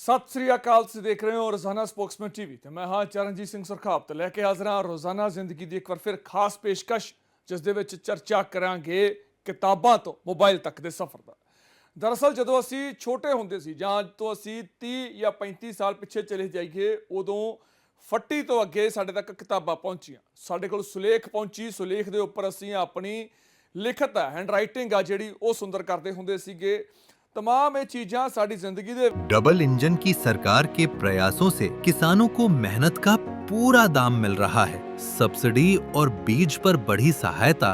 ਸਤਿ ਸ੍ਰੀ ਅਕਾਲ ਤੁਸੀਂ ਦੇਖ ਰਹੇ ਹੋ ਰੋਜ਼ਾਨਾ ਸਪੋਕਸਮੈਨ ਟੀਵੀ ਤੇ ਮੈਂ ਹਾਂ ਚਰਨਜੀਤ ਸਿੰਘ ਸੁਰਖਾਬ ਤੇ ਲੈ ਕੇ ਹਾਜ਼ਰ ਹਾਂ ਰੋਜ਼ਾਨਾ ਜ਼ਿੰਦਗੀ ਦੀ ਇੱਕ ਵਾਰ ਫਿਰ ਖਾਸ ਪੇਸ਼ਕਸ਼, ਜਿਸ ਦੇ ਵਿੱਚ ਚਰਚਾ ਕਰਾਂਗੇ ਕਿਤਾਬਾਂ ਤੋਂ, ਮੋਬਾਈਲ ਤੱਕ ਦੇ ਸਫ਼ਰ ਦਾ। ਦਰਅਸਲ ਜਦੋਂ ਅਸੀਂ ਛੋਟੇ ਹੁੰਦੇ ਸੀ ਜਾਂ ਤੋਂ ਅਸੀਂ 30 ਜਾਂ 35 ਸਾਲ ਪਿੱਛੇ ਚਲੇ ਜਾਈਏ, ਉਦੋਂ ਫੱਟੀ ਤੋਂ ਅੱਗੇ ਸਾਡੇ ਤੱਕ ਕਿਤਾਬਾਂ ਪਹੁੰਚੀਆਂ। ਸਾਡੇ ਕੋਲ ਸੁਲੇਖ ਪਹੁੰਚੀ, ਸੁਲੇਖ ਦੇ ਉੱਪਰ ਅਸੀਂ ਆਪਣੀ ਲਿਖਤ ਹੈ ਹੈਂਡ ਰਾਈਟਿੰਗ ਆ ਜਿਹੜੀ ਉਹ ਸੁੰਦਰ ਕਰਦੇ ਹੁੰਦੇ ਸੀਗੇ। तमाम ये चीजा साड़ी ज़िंदगी दे डबल इंजन की सरकार के प्रयासों से किसानों को मेहनत का पूरा दाम मिल रहा है। सब्सिडी और बीज पर बढ़ी सहायता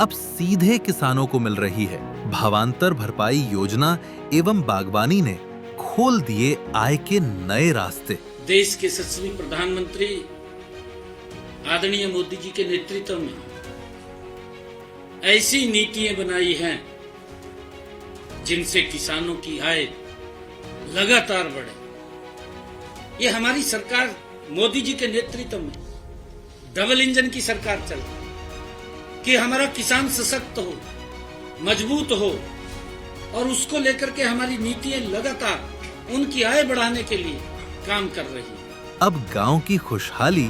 अब सीधे किसानों को मिल रही है। भावांतर भरपाई योजना एवं बागवानी ने खोल दिए आय के नए रास्ते। देश के सचिव प्रधानमंत्री आदरणीय मोदी जी के नेतृत्व में ऐसी नीतियाँ बनाई हैं जिनसे किसानों की आय लगातार बढ़े। ये हमारी सरकार मोदी जी के नेतृत्व में डबल इंजन की सरकार चल रही कि हमारा किसान सशक्त हो मज़बूत हो और उसको लेकर के हमारी नीतियाँ लगातार उनकी आय बढ़ाने के लिए काम कर रही है। अब गाँव की खुशहाली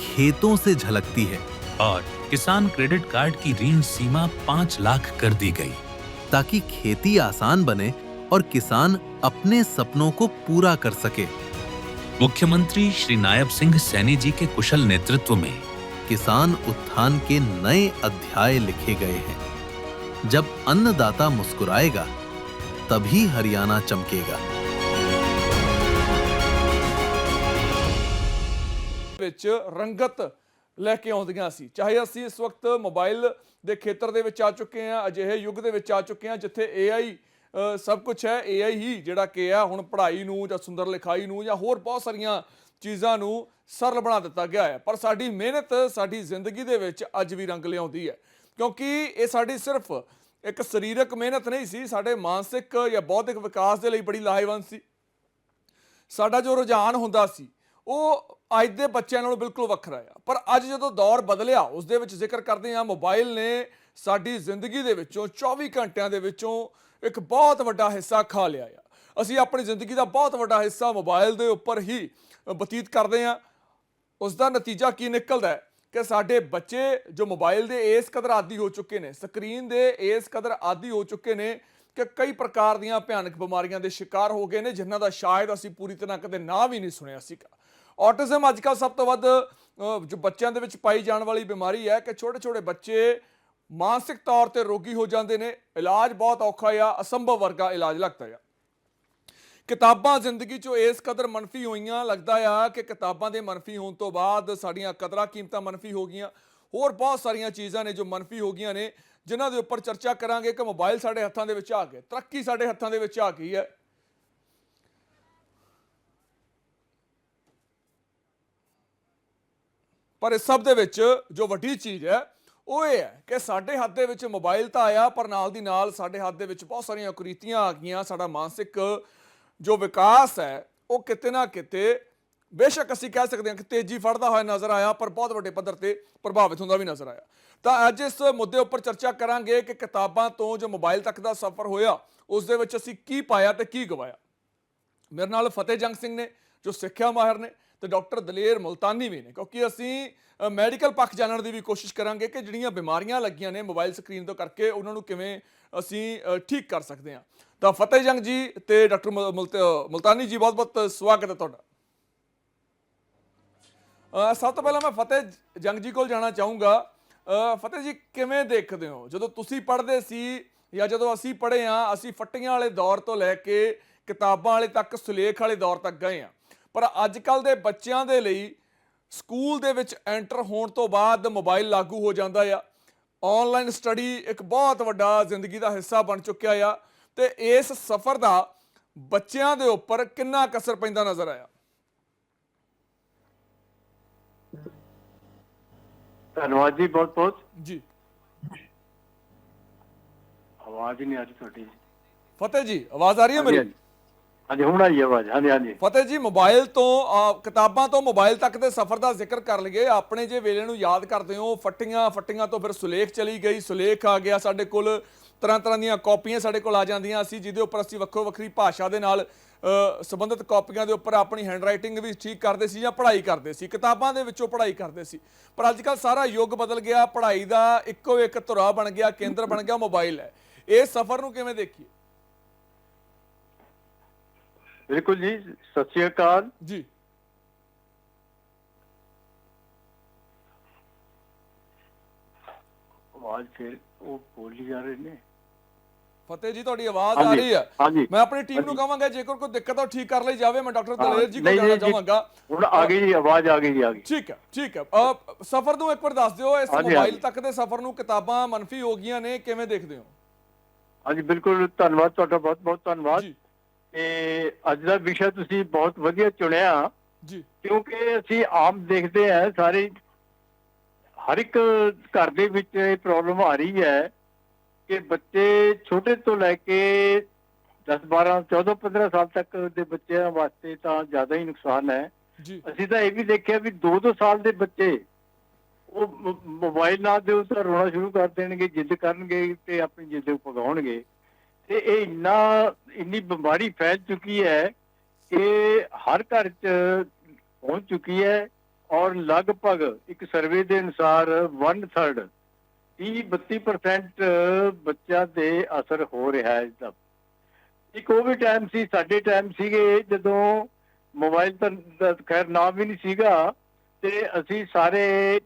खेतों से झलकती है। और किसान क्रेडिट कार्ड की ऋण सीमा पाँच लाख कर दी गई। ताकि खेती आसान बने और किसान अपने सपनों को पूरा कर सके मुख्यमंत्री श्री नायब सिंह सैनी जी के कुशल नेतृत्व में किसान उत्थान के नए अध्याय लिखे गए हैं जब अन्नदाता मुस्कुराएगा तभी हरियाणा चमकेगा ਵਿੱਚ ਰੰਗਤ ਲੈ ਕੇ ਆਉਂਦੀਆਂ ਸੀ। ਚਾਹੇ ਅਸੀਂ ਇਸ ਵਕਤ ਮੋਬਾਈਲ ਦੇ ਖੇਤਰ ਦੇ ਵਿੱਚ ਆ ਚੁੱਕੇ ਹਾਂ ਅਜਿਹੇ ਯੁੱਗ ਦੇ ਵਿੱਚ ਆ ਚੁੱਕੇ ਹਾਂ ਜਿੱਥੇ AI ਅ, ਸਭ ਕੁਝ ਹੈ। AI ਹੀ ਜਿਹੜਾ ਕਿ ਆ ਹੁਣ ਪੜ੍ਹਾਈ ਨੂੰ ਜਾਂ ਸੁੰਦਰ ਲਿਖਾਈ ਨੂੰ ਜਾਂ ਹੋਰ ਬਹੁਤ ਸਾਰੀਆਂ ਚੀਜ਼ਾਂ ਨੂੰ ਸਰਲ ਬਣਾ ਦਿੱਤਾ ਗਿਆ ਹੈ। ਪਰ ਸਾਡੀ ਮਿਹਨਤ ਸਾਡੀ ਜ਼ਿੰਦਗੀ ਦੇ ਵਿੱਚ ਅੱਜ ਵੀ ਰੰਗ ਲਿਆਉਂਦੀ ਹੈ। ਕਿਉਂਕਿ ਇਹ ਸਾਡੀ ਸਿਰਫ ਇੱਕ ਸਰੀਰਕ ਮਿਹਨਤ ਨਹੀਂ ਸੀ ਸਾਡੇ ਮਾਨਸਿਕ ਜਾਂ ਬੌਧਿਕ ਵਿਕਾਸ ਦੇ ਲਈ ਬੜੀ ਲਾਹੇਵੰਦ ਸੀ। ਸਾਡਾ ਜੋ ਰੁਝਾਨ ਹੁੰਦਾ ਸੀ ਉਹ ਅੱਜ ਦੇ ਬੱਚਿਆਂ ਨਾਲੋਂ ਬਿਲਕੁਲ ਵੱਖਰਾ ਆ। ਪਰ ਅੱਜ ਜਦੋਂ ਦੌਰ ਬਦਲਿਆ ਉਸ ਦੇ ਵਿੱਚ ਜ਼ਿਕਰ ਕਰਦੇ ਹਾਂ, ਮੋਬਾਈਲ ਨੇ ਸਾਡੀ ਜ਼ਿੰਦਗੀ ਦੇ ਵਿੱਚੋਂ 24 ਘੰਟਿਆਂ ਦੇ ਵਿੱਚੋਂ ਇੱਕ ਬਹੁਤ ਵੱਡਾ ਹਿੱਸਾ ਖਾ ਲਿਆ ਆ। ਅਸੀਂ ਆਪਣੀ ਜ਼ਿੰਦਗੀ ਦਾ ਬਹੁਤ ਵੱਡਾ ਹਿੱਸਾ ਮੋਬਾਈਲ ਦੇ ਉੱਪਰ ਹੀ ਬਤੀਤ ਕਰਦੇ ਹਾਂ। ਉਸ ਦਾ ਨਤੀਜਾ ਕੀ ਨਿਕਲਦਾ ਹੈ? ਕਿ ਸਾਡੇ ਬੱਚੇ ਜੋ ਮੋਬਾਈਲ ਦੇ ਇਸ ਕਦਰ ਆਦੀ ਹੋ ਚੁੱਕੇ ਨੇ, ਸਕਰੀਨ ਦੇ ਇਸ ਕਦਰ ਆਦੀ ਹੋ ਚੁੱਕੇ ਨੇ ਕਿ ਕਈ ਪ੍ਰਕਾਰ ਦੀਆਂ ਭਿਆਨਕ ਬਿਮਾਰੀਆਂ ਦੇ ਸ਼ਿਕਾਰ ਹੋ ਗਏ ਨੇ, ਜਿਨ੍ਹਾਂ ਦਾ ਸ਼ਾਇਦ ਅਸੀਂ ਪੂਰੀ ਤਰ੍ਹਾਂ ਕਦੇ ਨਾਂ ਵੀ ਨਹੀਂ ਸੁਣਿਆ ਸੀਗਾ। ਆਟਿਜ਼ਮ ਅੱਜਕੱਲ ਸਭ ਤੋਂ ਵੱਧ ਜੋ ਬੱਚਿਆਂ ਦੇ ਵਿੱਚ ਪਾਈ ਜਾਣ ਵਾਲੀ ਬਿਮਾਰੀ ਹੈ ਕਿ ਛੋਟੇ ਛੋਟੇ ਬੱਚੇ ਮਾਨਸਿਕ ਤੌਰ ਤੇ ਰੋਗੀ ਹੋ ਜਾਂਦੇ ਨੇ, ਇਲਾਜ ਬਹੁਤ ਔਖਾ ਆ, ਅਸੰਭਵ ਵਰਗਾ ਇਲਾਜ ਲੱਗਦਾ ਆ। ਕਿਤਾਬਾਂ ਜ਼ਿੰਦਗੀ 'ਚੋਂ ਇਸ ਕਦਰ ਮੰਨਫੀ ਹੋਈਆਂ, ਲੱਗਦਾ ਆ ਕਿ ਕਿਤਾਬਾਂ ਦੇ ਮੰਨਫੀ ਹੋਣ ਤੋਂ ਬਾਅਦ ਸਾਡੀਆਂ ਕਦਰਾਂ ਕੀਮਤਾਂ ਮੰਨਫੀ ਹੋ ਗਈਆਂ। ਹੋਰ ਬਹੁਤ ਸਾਰੀਆਂ ਚੀਜ਼ਾਂ ਨੇ ਜੋ ਮੰਨਫੀ ਹੋ ਗਈਆਂ ਨੇ, ਜਿਨ੍ਹਾਂ ਦੇ ਉੱਪਰ ਚਰਚਾ ਕਰਾਂਗੇ ਕਿ ਮੋਬਾਈਲ ਸਾਡੇ ਹੱਥਾਂ ਦੇ ਵਿੱਚ ਆ ਗਏ, ਤਰੱਕੀ ਸਾਡੇ ਹੱਥਾਂ ਦੇ ਵਿੱਚ ਆ ਗਈ ਹੈ। ਪਰ ਇਸ ਸਭ ਦੇ ਵਿੱਚ ਜੋ ਵੱਡੀ ਚੀਜ਼ ਹੈ, ਉਹ ਇਹ ਹੈ ਕਿ ਸਾਡੇ ਹੱਥ ਦੇ ਵਿੱਚ ਮੋਬਾਈਲ ਤਾਂ ਆਇਆ, ਪਰ ਨਾਲ ਦੀ ਨਾਲ ਸਾਡੇ ਹੱਥ ਦੇ ਵਿੱਚ ਬਹੁਤ ਸਾਰੀਆਂ ਕੁਰੀਤੀਆਂ ਆ ਗਈਆਂ। ਸਾਡਾ ਮਾਨਸਿਕ ਜੋ ਵਿਕਾਸ ਹੈ, ਉਹ ਕਿਤੇ ਨਾ ਕਿਤੇ ਬੇਸ਼ੱਕ ਅਸੀਂ ਕਹਿ ਸਕਦੇ ਹਾਂ ਕਿ ਤੇਜ਼ੀ ਫੜਦਾ ਹੋਇਆ ਨਜ਼ਰ ਆਇਆ, ਪਰ ਬਹੁਤ ਵੱਡੇ ਪੱਧਰ ਤੇ ਪ੍ਰਭਾਵਿਤ ਹੁੰਦਾ ਵੀ ਨਜ਼ਰ ਆਇਆ। ਤਾਂ ਅੱਜ ਇਸ ਮੁੱਦੇ ਉੱਪਰ ਚਰਚਾ ਕਰਾਂਗੇ ਕਿ ਕਿਤਾਬਾਂ ਤੋਂ ਜੋ ਮੋਬਾਈਲ ਤੱਕ ਦਾ ਸਫ਼ਰ ਹੋਇਆ, ਉਸ ਦੇ ਵਿੱਚ ਅਸੀਂ ਕੀ ਪਾਇਆ ਤੇ ਕੀ ਗਵਾਇਆ। ਮੇਰੇ ਨਾਲ ਫਤਿਹ ਜੰਗ ਸਿੰਘ ਨੇ, ਜੋ ਸਿੱਖਿਆ ਮਾਹਿਰ ਨੇ ਤੇ ਡਾਕਟਰ ਦਲੇਰ ਮੁਲਤਾਨੀ ਵੀ ਨੇ, ਕਿਉਂਕਿ ਅਸੀਂ ਮੈਡੀਕਲ ਪੱਖ ਜਾਣਨ ਦੀ ਵੀ ਕੋਸ਼ਿਸ਼ ਕਰਾਂਗੇ ਕਿ ਜਿਹੜੀਆਂ ਬਿਮਾਰੀਆਂ ਲੱਗੀਆਂ ਨੇ ਮੋਬਾਈਲ ਸਕਰੀਨ ਤੋਂ ਕਰਕੇ ਉਹਨਾਂ ਨੂੰ ਕਿਵੇਂ ਅਸੀਂ ਠੀਕ ਕਰ ਸਕਦੇ ਹਾਂ। ਤਾਂ ਫਤਿਹ ਜੰਗ ਜੀ ਤੇ ਡਾਕਟਰ ਮੁਲ- ਮੁਲਤ- ਮੁਲਤਾਨੀ ਜੀ, ਬਹੁਤ ਬਹੁਤ ਸਵਾਗਤ ਹੈ ਤੁਹਾਡਾ। ਸਭ ਤੋਂ ਪਹਿਲਾਂ ਮੈਂ ਫਤਿਹ ਜੰਗ ਜੀ ਕੋਲ ਜਾਣਾ ਚਾਹੂੰਗਾ। ਫਤਿਹ ਜੀ, ਕਿਵੇਂ ਦੇਖਦੇ ਹੋ? ਜਦੋਂ ਤੁਸੀਂ ਪੜ੍ਹਦੇ ਸੀ ਜਾਂ ਜਦੋਂ ਅਸੀਂ ਪੜ੍ਹੇ ਆ ਅਸੀਂ ਫੱਟੀਆਂ ਵਾਲੇ ਦੌਰ ਤੋਂ ਲੈ ਕੇ ਕਿਤਾਬਾਂ ਵਾਲੇ ਤੱਕ, ਸੁਲੇਖ ਵਾਲੇ ਦੌਰ ਤੱਕ ਗਏ ਆ ਪਰ ਅੱਜ ਕੱਲ ਦੇ ਬੱਚਿਆਂ ਦੇ ਲਈ ਸਕੂਲ ਦੇ ਵਿੱਚ ਐਂਟਰ ਹੋਣ ਤੋਂ ਬਾਅਦ ਮੋਬਾਈਲ ਲਾਗੂ ਹੋ ਜਾਂਦਾ ਆ। ਆਨਲਾਈਨ ਸਟੱਡੀ ਇੱਕ ਬਹੁਤ ਵੱਡਾ ਜ਼ਿੰਦਗੀ ਦਾ ਹਿੱਸਾ ਬਣ ਚੁੱਕਿਆ ਆ ਤੇ ਇਸ ਸਫ਼ਰ ਦਾ ਬੱਚਿਆਂ ਦੇ ਉੱਪਰ ਕਿੰਨਾ ਕੁ ਅਸਰ ਪੈਂਦਾ ਨਜ਼ਰ ਆਇਆ? ਧੰਨਵਾਦ ਜੀ ਬਹੁਤ ਬਹੁਤ। ਜੀ। ਆਵਾਜ਼ ਨਹੀਂ ਆ ਰਹੀ ਤੁਹਾਡੀ। ਫਤਿਹ ਜੀ ਆਵਾਜ਼ ਆ ਰਹੀ ਹੈ ਮੇਰੀ? ਹਾਂਜੀ ਹੁਣ ਆਈ ਆਵਾਜ਼ ਹਾਂਜੀ ਹਾਂਜੀ। ਫਤਿਹ ਜੀ ਮੋਬਾਈਲ ਤੋਂ ਕਿਤਾਬਾਂ ਤੋਂ ਮੋਬਾਈਲ ਤੱਕ ਦੇ ਸਫ਼ਰ ਦਾ ਜ਼ਿਕਰ ਕਰ ਲਈਏ। ਆਪਣੇ ਜੇ ਵੇਲੇ ਨੂੰ ਯਾਦ ਕਰਦੇ ਹੋ ਫੱਟੀਆਂ ਫੱਟੀਆਂ ਤੋਂ ਫਿਰ ਸੁਲੇਖ ਚਲੀ ਗਈ ਸੁਲੇਖ ਆ ਗਿਆ। ਸਾਡੇ ਕੋਲ ਤਰ੍ਹਾਂ ਤਰ੍ਹਾਂ ਦੀਆਂ ਕਾਪੀਆਂ ਸਾਡੇ ਕੋਲ ਆ ਜਾਂਦੀਆਂ ਸੀ ਜਿਹਦੇ ਉੱਪਰ ਅਸੀਂ ਵੱਖੋ ਵੱਖਰੀ ਭਾਸ਼ਾ ਦੇ ਨਾਲ ਅ, ਸੰਬੰਧਿਤ ਕਾਪੀਆਂ ਦੇ ਉੱਪਰ ਆਪਣੀ ਹੈਂਡਰਾਈਟਿੰਗ ਵੀ ਠੀਕ ਕਰਦੇ ਸੀ ਜਾਂ ਪੜ੍ਹਾਈ ਕਰਦੇ ਸੀ। ਕਿਤਾਬਾਂ ਦੇ ਵਿੱਚੋਂ ਪੜ੍ਹਾਈ ਕਰਦੇ ਸੀ। ਪਰ ਅੱਜ ਕੱਲ ਸਾਰਾ ਯੁੱਗ ਬਦਲ ਗਿਆ ਪੜ੍ਹਾਈ ਦਾ ਇੱਕੋ ਇੱਕ ਧੁਰਾ ਬਣ ਗਿਆ ਕੇਂਦਰ ਬਣ ਗਿਆ ਮੋਬਾਈਲ ਹੈ। ਇਹ ਸਫ਼ਰ ਨੂੰ ਕਿਵੇਂ ਦੇਖੀਏ? ਬਿਲਕੁਲ ਜੀ ਸਤਿ ਸ਼੍ਰੀ ਅਕਾਲ। ਜੀ। ਆਵਾਜ਼ ਫਿਰ ਉਹ ਬੋਲੀ ਜਾ ਰਹੇ ਨੇ। ਫਤਿਹ ਜੀ ਤੁਹਾਡੀ ਆਵਾਜ਼ ਆ ਰਹੀ ਹੈ ਮੈਂ ਆਪਣੀ ਟੀਮ ਨੂੰ। ਕਹਾਂਗਾ ਜੇਕਰ ਕੋਈ ਦਿੱਕਤ ਆ ਠੀਕ ਕਰ ਲਈ ਜਾਵੇ। ਮੈਂ ਡਾਕਟਰ ਦਲੇਰ ਜੀ ਕੋਲ ਜਾਣਾ। ਚਾਹਾਂਗਾ। ਹੁਣ ਆ ਗਈ ਜੀ ਆਵਾਜ਼ ਆ ਗਈ ਜੀ ਆ ਗਈ। ਠੀਕ ਹੈ ਠੀਕ ਹੈ ਸਫ਼ਰ ਨੂੰ ਇੱਕ ਵਾਰ ਦੱਸ ਦਿਓ ਇਸ ਮੋਬਾਈਲ। ਤੱਕ ਦੇ ਸਫ਼ਰ ਨੂੰ ਕਿਤਾਬਾਂ ਮੰਨਫੀ ਹੋ ਗਈਆਂ ਨੇ ਕਿਵੇਂ ਦੇਖਦੇ ਹੋ? ਹਾਂਜੀ ਬਿਲਕੁਲ ਧੰਨਵਾਦ ਤੁਹਾਡਾ ਬਹੁਤ ਬਹੁਤ ਧੰਨਵਾਦ। ਜੀ। ਤੇ ਅੱਜ ਦਾ ਵਿਸ਼ਾ ਤੁਸੀਂ ਬਹੁਤ ਵਧੀਆ ਚੁਣਿਆ। ਜੀ। ਕਿਉਂਕਿ ਅਸੀਂ ਆਮ ਦੇਖਦੇ ਆ ਸਾਰੇ ਹਰ ਇੱਕ ਘਰ ਦੇ ਵਿੱਚ ਇਹ ਪ੍ਰੋਬਲਮ ਆ ਰਹੀ ਹੈ ਕਿ ਬੱਚੇ ਛੋਟੇ ਤੋਂ ਲੈ ਕੇ 10 12 14 15 ਸਾਲ ਤੱਕ ਦੇ ਬੱਚਿਆਂ ਵਾਸਤੇ ਤਾਂ ਜ਼ਿਆਦਾ ਹੀ ਨੁਕਸਾਨ ਹੈ। ਅਸੀਂ ਤਾਂ ਇਹ ਵੀ ਦੇਖਿਆ ਵੀ 2-2 ਸਾਲ ਦੇ ਬੱਚੇ ਉਹ ਮੋਬਾਈਲ ਨਾ ਦਿਓ ਤਾਂ ਰੋਣਾ ਸ਼ੁਰੂ ਕਰ ਦੇਣਗੇ ਜਿੱਦ ਕਰਨਗੇ ਤੇ ਆਪਣੀ ਜਿੱਦ ਪਗਾਉਣਗੇ ਤੇ ਇਹ ਇੰਨਾ, ਇੰਨੀ ਬਿਮਾਰੀ ਫੈਲ ਚੁੱਕੀ ਹੈ ਕਿ ਹਰ ਘਰ 'ਚ ਪਹੁੰਚ ਚੁੱਕੀ ਹੈ ਔਰ ਲਗਭਗ ਇੱਕ ਸਰਵੇ ਦੇ ਅਨੁਸਾਰ 1/3 30-32% ਬੱਚਿਆਂ ਤੇ ਅਸਰ ਹੋ ਰਿਹਾ ਹੈ ਇਸਦਾ। ਇੱਕ ਉਹ ਵੀ ਟਾਈਮ ਸੀ, ਸਾਡੇ ਟਾਈਮ ਸੀਗੇ, ਜਦੋਂ ਮੋਬਾਈਲ ਤਾਂ ਖੈਰ ਨਾਮ ਵੀ ਨਹੀਂ ਸੀਗਾ ਤੇ ਅਸੀਂ ਸਾਰੇ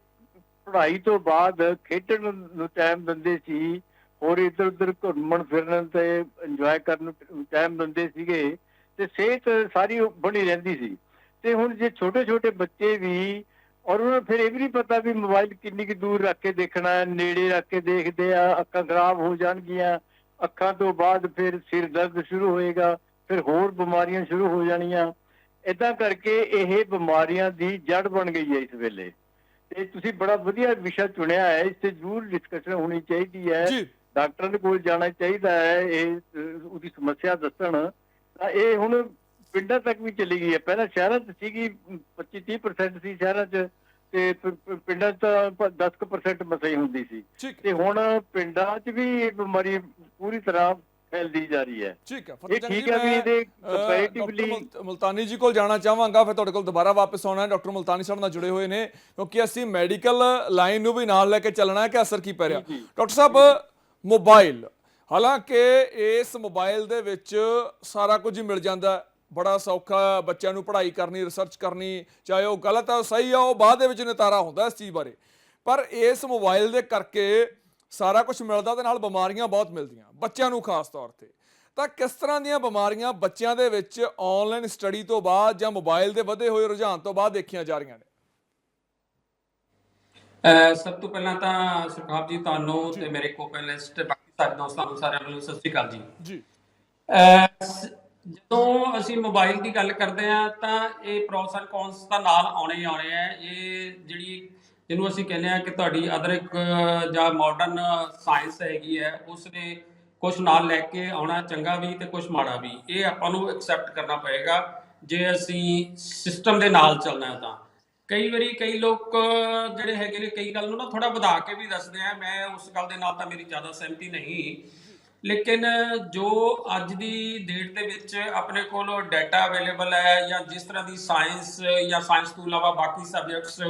ਪੜ੍ਹਾਈ ਤੋਂ ਬਾਅਦ ਖੇਡਣ ਨੂੰ ਟਾਈਮ ਦਿੰਦੇ ਸੀ। ਹੋਰ ਇੱਧਰ ਉਧਰ ਘੁੰਮਣ ਫਿਰਨ ਤੇ ਇੰਜੋਏ ਕਰਨ ਨੂੰ ਟਾਈਮ ਦਿੰਦੇ ਸੀਗੇ ਤੇ ਸਿਹਤ ਸਾਰੀ ਬਣੀ ਰਹਿੰਦੀ ਸੀ। ਤੇ ਹੁਣ ਜੇ ਛੋਟੇ ਛੋਟੇ ਬੱਚੇ ਵੀ ਔਰ ਉਹਨਾਂ ਨੂੰ ਫਿਰ ਇਹ ਵੀ ਨਹੀਂ ਪਤਾ ਵੀ ਮੋਬਾਈਲ ਕਿੰਨੀ ਕੁ ਦੂਰ ਰੱਖ ਕੇ ਦੇਖਣਾ ਹੈ, ਨੇੜੇ ਰੱਖ ਕੇ ਦੇਖਦੇ ਆ, ਅੱਖਾਂ ਖਰਾਬ ਹੋ ਜਾਣਗੀਆਂ, ਅੱਖਾਂ ਤੋਂ ਬਾਅਦ ਫਿਰ ਸਿਰ ਦਰਦ ਸ਼ੁਰੂ ਹੋਏਗਾ, ਫਿਰ ਹੋਰ ਬਿਮਾਰੀਆਂ ਸ਼ੁਰੂ ਹੋ ਜਾਣੀਆਂ। ਇਦਾਂ ਕਰਕੇ ਇਹ ਬਿਮਾਰੀਆਂ ਦੀ ਜੜ ਬਣ ਗਈ ਹੈ ਇਸ ਵੇਲੇ। ਤੇ ਤੁਸੀਂ ਬੜਾ ਵਧੀਆ ਵਿਸ਼ਾ ਚੁਣਿਆ ਹੈ, ਇਸ ਤੇ ਜ਼ਰੂਰ ਡਿਸਕਸ਼ਨ ਹੋਣੀ ਚਾਹੀਦੀ ਹੈ। ਡਾਕਟਰਾਂ ਦੇ ਕੋਲ ਜਾਣਾ ਚਾਹੀਦਾ ਹੈ ਇਹ ਉਹਦੀ ਸਮੱਸਿਆ ਦੱਸਣ। ਤਾਂ ਇਹ ਹੁਣ ਪਿੰਡਾਂ ਤੱਕ ਵੀ ਚਲੀ ਗਈ ਹੈ। ਪਹਿਲਾਂ ਸ਼ਹਿਰਾਂ 'ਚ ਸੀਗੀ 25-30% ਸੀ ਸ਼ਹਿਰਾਂ 'ਚ ਤੇ ਪਿੰਡਾਂ 'ਚ ਤਾਂ 10% ਮਸਾ ਹੀ ਹੁੰਦੀ ਸੀ। ਤੇ ਹੁਣ ਪਿੰਡਾਂ 'ਚ ਵੀ ਇਹ ਬਿਮਾਰੀ ਪੂਰੀ ਤਰ੍ਹਾਂ ਫੈਲਦੀ ਜਾ ਰਹੀ ਹੈ। ਠੀਕ ਹੈ। ਫਤਿਹ ਠੀਕ ਹੈ ਵੀ ਇਹਦੇ ਮੁਲਤਾਨੀ ਜੀ ਕੋਲ ਜਾਣਾ ਚਾਹਾਂਗਾ। ਫਿਰ ਤੁਹਾਡੇ ਕੋਲ ਦੁਬਾਰਾ ਵਾਪਸ ਆਉਣਾ ਹੈ। ਡਾਕਟਰ ਮੁਲਤਾਨੀ ਸਾਡੇ ਨਾਲ ਜੁੜੇ ਹੋਏ ਨੇ ਕਿਉਂਕਿ ਅਸੀਂ ਮੈਡੀਕਲ ਲਾਈਨ ਨੂੰ ਵੀ ਨਾਲ ਲੈ ਕੇ ਚੱਲਣਾ ਹੈ ਕਿ ਅਸਰ ਕੀ ਪੈ ਰਿਹਾ। ਡਾਕਟਰ ਸਾਹਿਬ ਮੋਬਾਈਲ। ਹਾਲਾਂਕਿ ਇਸ ਮੋਬਾਈਲ ਦੇ ਵਿੱਚ ਸਾਰਾ ਕੁਝ ਹੀ ਮਿਲ ਜਾਂਦਾ ਬੜਾ ਸੌਖਾ ਬੱਚਿਆਂ ਨੂੰ ਪੜ੍ਹਾਈ ਕਰਨੀ ਰਿਸਰਚ ਕਰਨੀ, ਚਾਹੇ ਉਹ ਗਲਤ ਹੈ ਸਹੀ ਆ, ਉਹ ਬਾਅਦ ਦੇ ਵਿੱਚ ਨਿਤਾਰਾ ਹੁੰਦਾ ਇਸ ਚੀਜ਼ ਬਾਰੇ। ਪਰ ਇਸ ਮੋਬਾਈਲ ਦੇ ਕਰਕੇ ਸਾਰਾ ਕੁਝ ਮਿਲਦਾ ਤੇ ਨਾਲ ਬਿਮਾਰੀਆਂ ਬਹੁਤ ਮਿਲਦੀਆਂ, ਬੱਚਿਆਂ ਨੂੰ ਖਾਸ ਤੌਰ ਤੇ। ਤਾਂ ਕਿਸ ਤਰ੍ਹਾਂ ਦੀਆਂ ਬਿਮਾਰੀਆਂ ਬੱਚਿਆਂ ਦੇ ਵਿੱਚ ਆਨਲਾਈਨ ਸਟੱਡੀ ਤੋਂ ਬਾਅਦ ਜਾਂ ਮੋਬਾਈਲ ਦੇ ਵਧੇ ਹੋਏ ਰੁਝਾਨ ਤੋਂ ਬਾਅਦ ਦੇਖੀਆਂ ਜਾ ਰਹੀਆਂ ਨੇ? ਸਭ ਤੋਂ ਪਹਿਲਾਂ ਤਾਂ ਸੁਖਾਬ ਜੀ ਤੁਹਾਨੂੰ ਤੇ ਮੇਰੇ ਕੋ-ਪੈਨਲਿਸਟ ਬਾਕੀ ਸਾਰੇ ਦੋਸਤਾਂ ਨੂੰ ਸਾਰਿਆਂ ਨੂੰ ਸਤਿ ਸ਼੍ਰੀ ਅਕਾਲ ਜੀ। ਜੀ। ਜਦੋਂ ਅਸੀਂ ਮੋਬਾਈਲ ਦੀ ਗੱਲ ਕਰਦੇ ਆ ਤਾਂ ਇਹ ਪ੍ਰੋਸ ਐਂਡ ਕੌਨਸ ਤਾਂ ਨਾਲ ਆਉਣੇ ਹੀ ਆਉਣੇ ਆ। ਇਹ ਜਿਹੜੀ ਜਿਹਨੂੰ ਅਸੀਂ ਕਹਿੰਦੇ ਆ ਕਿ ਤੁਹਾਡੀ ਅਦਰਕ ਜਾਂ ਮਾਡਰਨ ਸਾਇੰਸ ਹੈਗੀ ਹੈ ਉਸ ਨੇ ਕੁਝ ਨਾਲ ਲੈ ਕੇ ਆਉਣਾ ਚੰਗਾ ਵੀ ਤੇ ਕੁਝ ਮਾੜਾ ਵੀ। ਇਹ ਆਪਾਂ ਨੂੰ ਐਕਸੈਪਟ ਕਰਨਾ ਪਏਗਾ। ਜੇ ਅਸੀਂ ਸਿਸਟਮ ਦੇ ਨਾਲ ਚੱਲਣਾ ਹੈ ਤਾਂ। ਕਈ ਵਾਰੀ ਕਈ ਲੋਕ ਜਿਹੜੇ ਹੈਗੇ ਨੇ, ਕਈ ਗੱਲ ਨੂੰ ਨਾ ਥੋੜਾ ਵਧਾ ਕੇ ਵੀ ਦੱਸਦੇ ਆ। ਮੈਂ ਉਸ ਗੱਲ ਦੇ ਨਾਲ ਤਾਂ ਮੇਰੀ ਜ਼ਿਆਦਾ ਸਹਿਮਤੀ ਨਹੀਂ। ਲੇਕਿਨ ਜੋ ਅੱਜ ਦੀ ਡੇਟ ਦੇ ਵਿੱਚ ਆਪਣੇ ਕੋਲ ਡਾਟਾ ਅਵੇਲੇਬਲ ਹੈ ਜਾਂ ਜਿਸ ਤਰ੍ਹਾਂ ਦੀ ਸਾਇੰਸ ਜਾਂ ਸਾਇੰਸ ਤੋਂ ਇਲਾਵਾ ਬਾਕੀ ਸਬਜੈਕਟਸ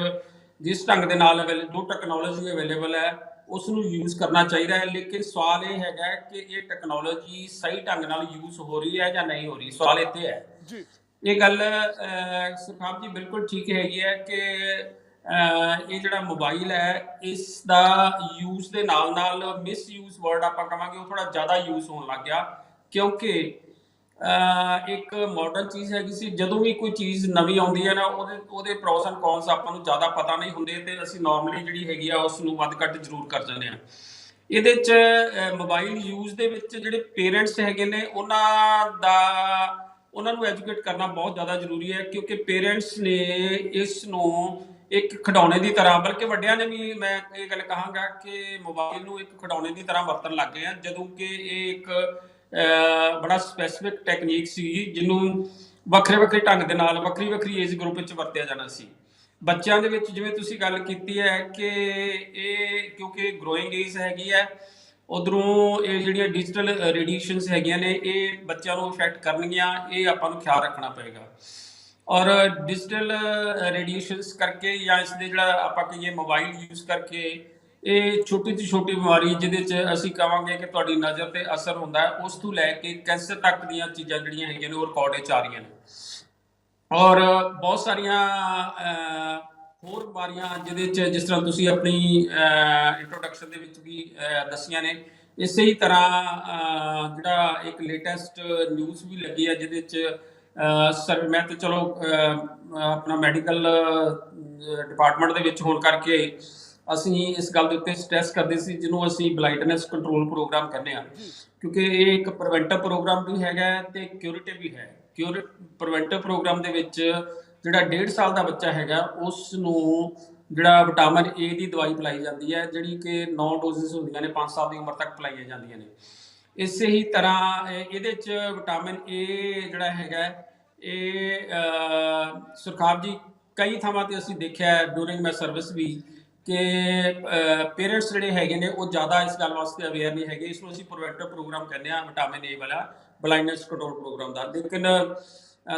ਜਿਸ ਢੰਗ ਦੇ ਨਾਲ avail- ਜੋ ਟੈਕਨੋਲੋਜੀ ਅਵੇਲੇਬਲ ਹੈ ਉਸ ਨੂੰ ਯੂਜ਼ ਕਰਨਾ ਚਾਹੀਦਾ ਹੈ। ਲੇਕਿਨ ਸਵਾਲ ਇਹ ਹੈਗਾ ਕਿ ਇਹ ਟੈਕਨੋਲੋਜੀ ਸਹੀ ਢੰਗ ਨਾਲ ਯੂਜ਼ ਹੋ ਰਹੀ ਹੈ ਜਾਂ ਨਹੀਂ ਹੋ ਰਹੀ। ਸਵਾਲ ਇੱਥੇ ਹੈ। ਜੀ। ਇਹ ਗੱਲ ਅਹ, ਜੀ ਬਿਲਕੁਲ ਠੀਕ ਹੈਗੀ ਹੈ ਕਿ ਇਹ ਜਿਹੜਾ ਮੋਬਾਈਲ ਹੈ ਇਸ ਦਾ ਯੂਜ਼ ਦੇ ਨਾਲ ਨਾਲ ਮਿਸ ਯੂਜ਼ ਵਰਡ ਆਪਾਂ ਕਵਾਂਗੇ ਉਹ ਥੋੜਾ ਜ਼ਿਆਦਾ ਯੂਜ਼ ਹੋਣ ਲੱਗ ਗਿਆ। ਕਿਉਂਕਿ ਇੱਕ ਮਾਡਰਨ ਚੀਜ਼ ਹੈਗੀ ਸੀ ਜਦੋਂ ਵੀ ਕੋਈ ਚੀਜ਼ ਨਵੀਂ ਆਉਂਦੀ ਹੈ ਨਾ ਉਹਦੇ ਉਹਦੇ ਪ੍ਰੋਸ ਐਂਡ ਕੌਨਸ ਆਪਾਂ ਨੂੰ ਜ਼ਿਆਦਾ ਪਤਾ ਨਹੀਂ ਹੁੰਦੇ ਤੇ ਅਸੀਂ ਨਾਰਮਲੀ ਜਿਹੜੀ ਹੈਗੀ ਆ ਉਸ ਨੂੰ ਵੱਧ ਘੱਟ ਜ਼ਰੂਰ ਕਰ ਜਾਂਦੇ ਆ ਇਹਦੇ ਚ ਮੋਬਾਈਲ ਯੂਜ਼ ਦੇ ਵਿੱਚ ਜਿਹੜੇ ਪੇਰੈਂਟਸ ਹੈਗੇ ਨੇ ਉਹਨਾਂ ਦਾ ਉਹਨਾਂ ਨੂੰ ਐਜੂਕੇਟ ਕਰਨਾ ਬਹੁਤ ਜ਼ਿਆਦਾ ਜ਼ਰੂਰੀ ਹੈ ਕਿਉਂਕਿ ਪੇਰੈਂਟਸ ਨੇ ਇਸ ਨੂੰ ਇੱਕ ਖਿਡੌਣੇ ਦੀ ਤਰ੍ਹਾਂ, ਬਲਕਿ ਵੱਡਿਆਂ ਨੇ ਵੀ ਮੈਂ ਇਹ ਗੱਲ ਕਹਾਂਗਾ ਕਿ ਮੋਬਾਈਲ ਨੂੰ ਇੱਕ ਖਿਡੌਣੇ ਦੀ ਤਰ੍ਹਾਂ ਵਰਤਣ ਲੱਗ ਗਏ ਆ, ਜਦੋਂ ਕਿ ਇਹ ਇੱਕ ਬੜਾ ਸਪੈਸੀਫਿਕ ਟੈਕਨੀਕ ਸੀ ਜਿਹਨੂੰ ਵੱਖਰੇ ਵੱਖਰੇ ਢੰਗ ਦੇ ਨਾਲ, ਵੱਖਰੀ ਵੱਖਰੀ ਏਜ ਗਰੁੱਪ ਵਿੱਚ ਵਰਤਿਆ ਜਾਣਾ ਸੀ। ਬੱਚਿਆਂ ਦੇ ਵਿੱਚ ਜਿਵੇਂ ਤੁਸੀਂ ਗੱਲ ਕੀਤੀ ਹੈ ਕਿ ਇਹ ਕਿਉਂਕਿ ਗਰੋਇੰਗ ਏਜ ਹੈਗੀ ਹੈ ਉਧਰੋਂ ਇਹ ਜਿਹੜੀਆਂ ਡਿਜੀਟਲ ਰੇਡੀਏਸ਼ਨਸ ਹੈਗੀਆਂ ਨੇ, ਇਹ ਬੱਚਿਆਂ ਨੂੰ ਇਫੈਕਟ ਕਰਨਗੀਆਂ, ਇਹ ਆਪਾਂ ਨੂੰ ਖਿਆਲ ਰੱਖਣਾ ਪਏਗਾ। ਔਰ ਡਿਜੀਟਲ ਰੇਡੀਏਸ਼ਨਸ ਕਰਕੇ ਜਾਂ ਇਸ ਦੇ ਜਿਹੜਾ ਆਪਾਂ ਕਹੀਏ ਮੋਬਾਈਲ ਯੂਜ਼ ਕਰਕੇ, ਇਹ ਛੋਟੀ ਤੋਂ ਛੋਟੀ ਬਿਮਾਰੀ ਜਿਹਦੇ ਚ ਅਸੀਂ ਕਹਾਂਗੇ ਕਿ ਤੁਹਾਡੀ ਨਜ਼ਰ ਤੇ ਅਸਰ ਹੁੰਦਾ ਹੈ, ਉਸ ਤੋਂ ਲੈ ਕੇ ਕੈਂਸਰ ਤੱਕ ਦੀਆਂ ਚੀਜ਼ਾਂ ਜਿਹੜੀਆਂ ਹੈਗੀਆਂ ਨੇ, ਉਹ ਰਿਕਾਰਡ 'ਚ ਆ ਰਹੀਆਂ ਨੇ। ਔਰ ਬਹੁਤ ਸਾਰੀਆਂ ਹੋਰ ਬਿਮਾਰੀਆਂ ਜਿਹਦੇ ਚ ਜਿਸ ਤਰ੍ਹਾਂ ਤੁਸੀਂ ਆਪਣੀ ਇੰਟਰੋਡਕਸ਼ਨ ਦੇ ਵਿੱਚ ਵੀ ਦੱਸੀਆਂ ਨੇ। ਇਸੇ ਹੀ ਤਰ੍ਹਾਂ ਜਿਹੜਾ ਇੱਕ ਲੇਟੈਸਟ ਨਿਊਜ਼ ਵੀ ਲੱਗੀ ਹੈ ਜਿਹਦੇ ਚ ਅਹ, ਸਰ ਮੈਂ ਤੇ ਚਲੋ ਆਪਣਾ ਮੈਡੀਕਲ ਡਿਪਾਰਟਮੈਂਟ ਦੇ ਵਿੱਚ ਹੋਣ ਕਰਕੇ ਅਸੀਂ ਇਸ ਗੱਲ ਦੇ ਉੱਤੇ ਸਟ੍ਰੈਸ ਕਰਦੇ ਸੀ ਜਿਹਨੂੰ ਅਸੀਂ ਬਲਾਈਟਨੈਸ ਕੰਟਰੋਲ ਪ੍ਰੋਗਰਾਮ ਕਹਿੰਦੇ ਆ। ਕਿਉਂਕਿ ਇਹ ਇੱਕ ਪ੍ਰੀਵੈਂਟਿਵ ਪ੍ਰੋਗਰਾਮ ਵੀ ਹੈਗਾ ਤੇ ਕਿਉਰੇਟਿਵ ਵੀ ਹੈ। ਕਿਉਰ ਪ੍ਰੀਵੈਂਟਿਵ ਪ੍ਰੋਗਰਾਮ ਦੇ ਵਿੱਚ ਜਿਹੜਾ 1.5 ਸਾਲ ਦਾ ਬੱਚਾ ਹੈਗਾ ਉਸ ਨੂੰ ਜਿਹੜਾ ਵਿਟਾਮਿਨ ਏ ਦੀ ਦਵਾਈ ਪਿਲਾਈ ਜਾਂਦੀ ਹੈ ਜਿਹੜੀ ਕਿ 9 ਡੋਜ਼ਸ ਹੁੰਦੀਆਂ ਨੇ 5 ਸਾਲ ਦੀ ਉਮਰ ਤੱਕ ਪਿਲਾਈਆਂ ਜਾਂਦੀਆਂ ਨੇ। ਇਸੇ ਹੀ ਤਰ੍ਹਾਂ ਇਹਦੇ ਚ ਵਿਟਾਮਿਨ ਏ ਜਿਹੜਾ ਹੈਗਾ ਇਹ ਅਹ, ਸੁਰਖਾਬ ਜੀ ਕਈ ਥਾਵਾਂ ਤੇ ਅਸੀਂ ਦੇਖਿਆ ਡੂਰਿੰਗ ਮਾਈ ਸਰਵਿਸ ਵੀ ਕਿ ਪੇਰੈਂਟਸ ਜਿਹੜੇ ਹੈਗੇ ਨੇ ਉਹ ਜ਼ਿਆਦਾ ਇਸ ਗੱਲ ਵਾਸਤੇ ਅਵੇਅਰ ਨਹੀਂ ਹੈਗੇ। ਇਸ ਨੂੰ ਅਸੀਂ ਪ੍ਰੋਵੈਕਟਿਵ ਪ੍ਰੋਗਰਾਮ ਕਹਿੰਦੇ ਆ ਵਿਟਾਮਿਨ ਏ ਵਾਲਾ ਬਲਾਈਂਡਨੈਸ ਕੰਟਰੋਲ ਪ੍ਰੋਗਰਾਮ ਦਾ। ਲੇਕਿਨ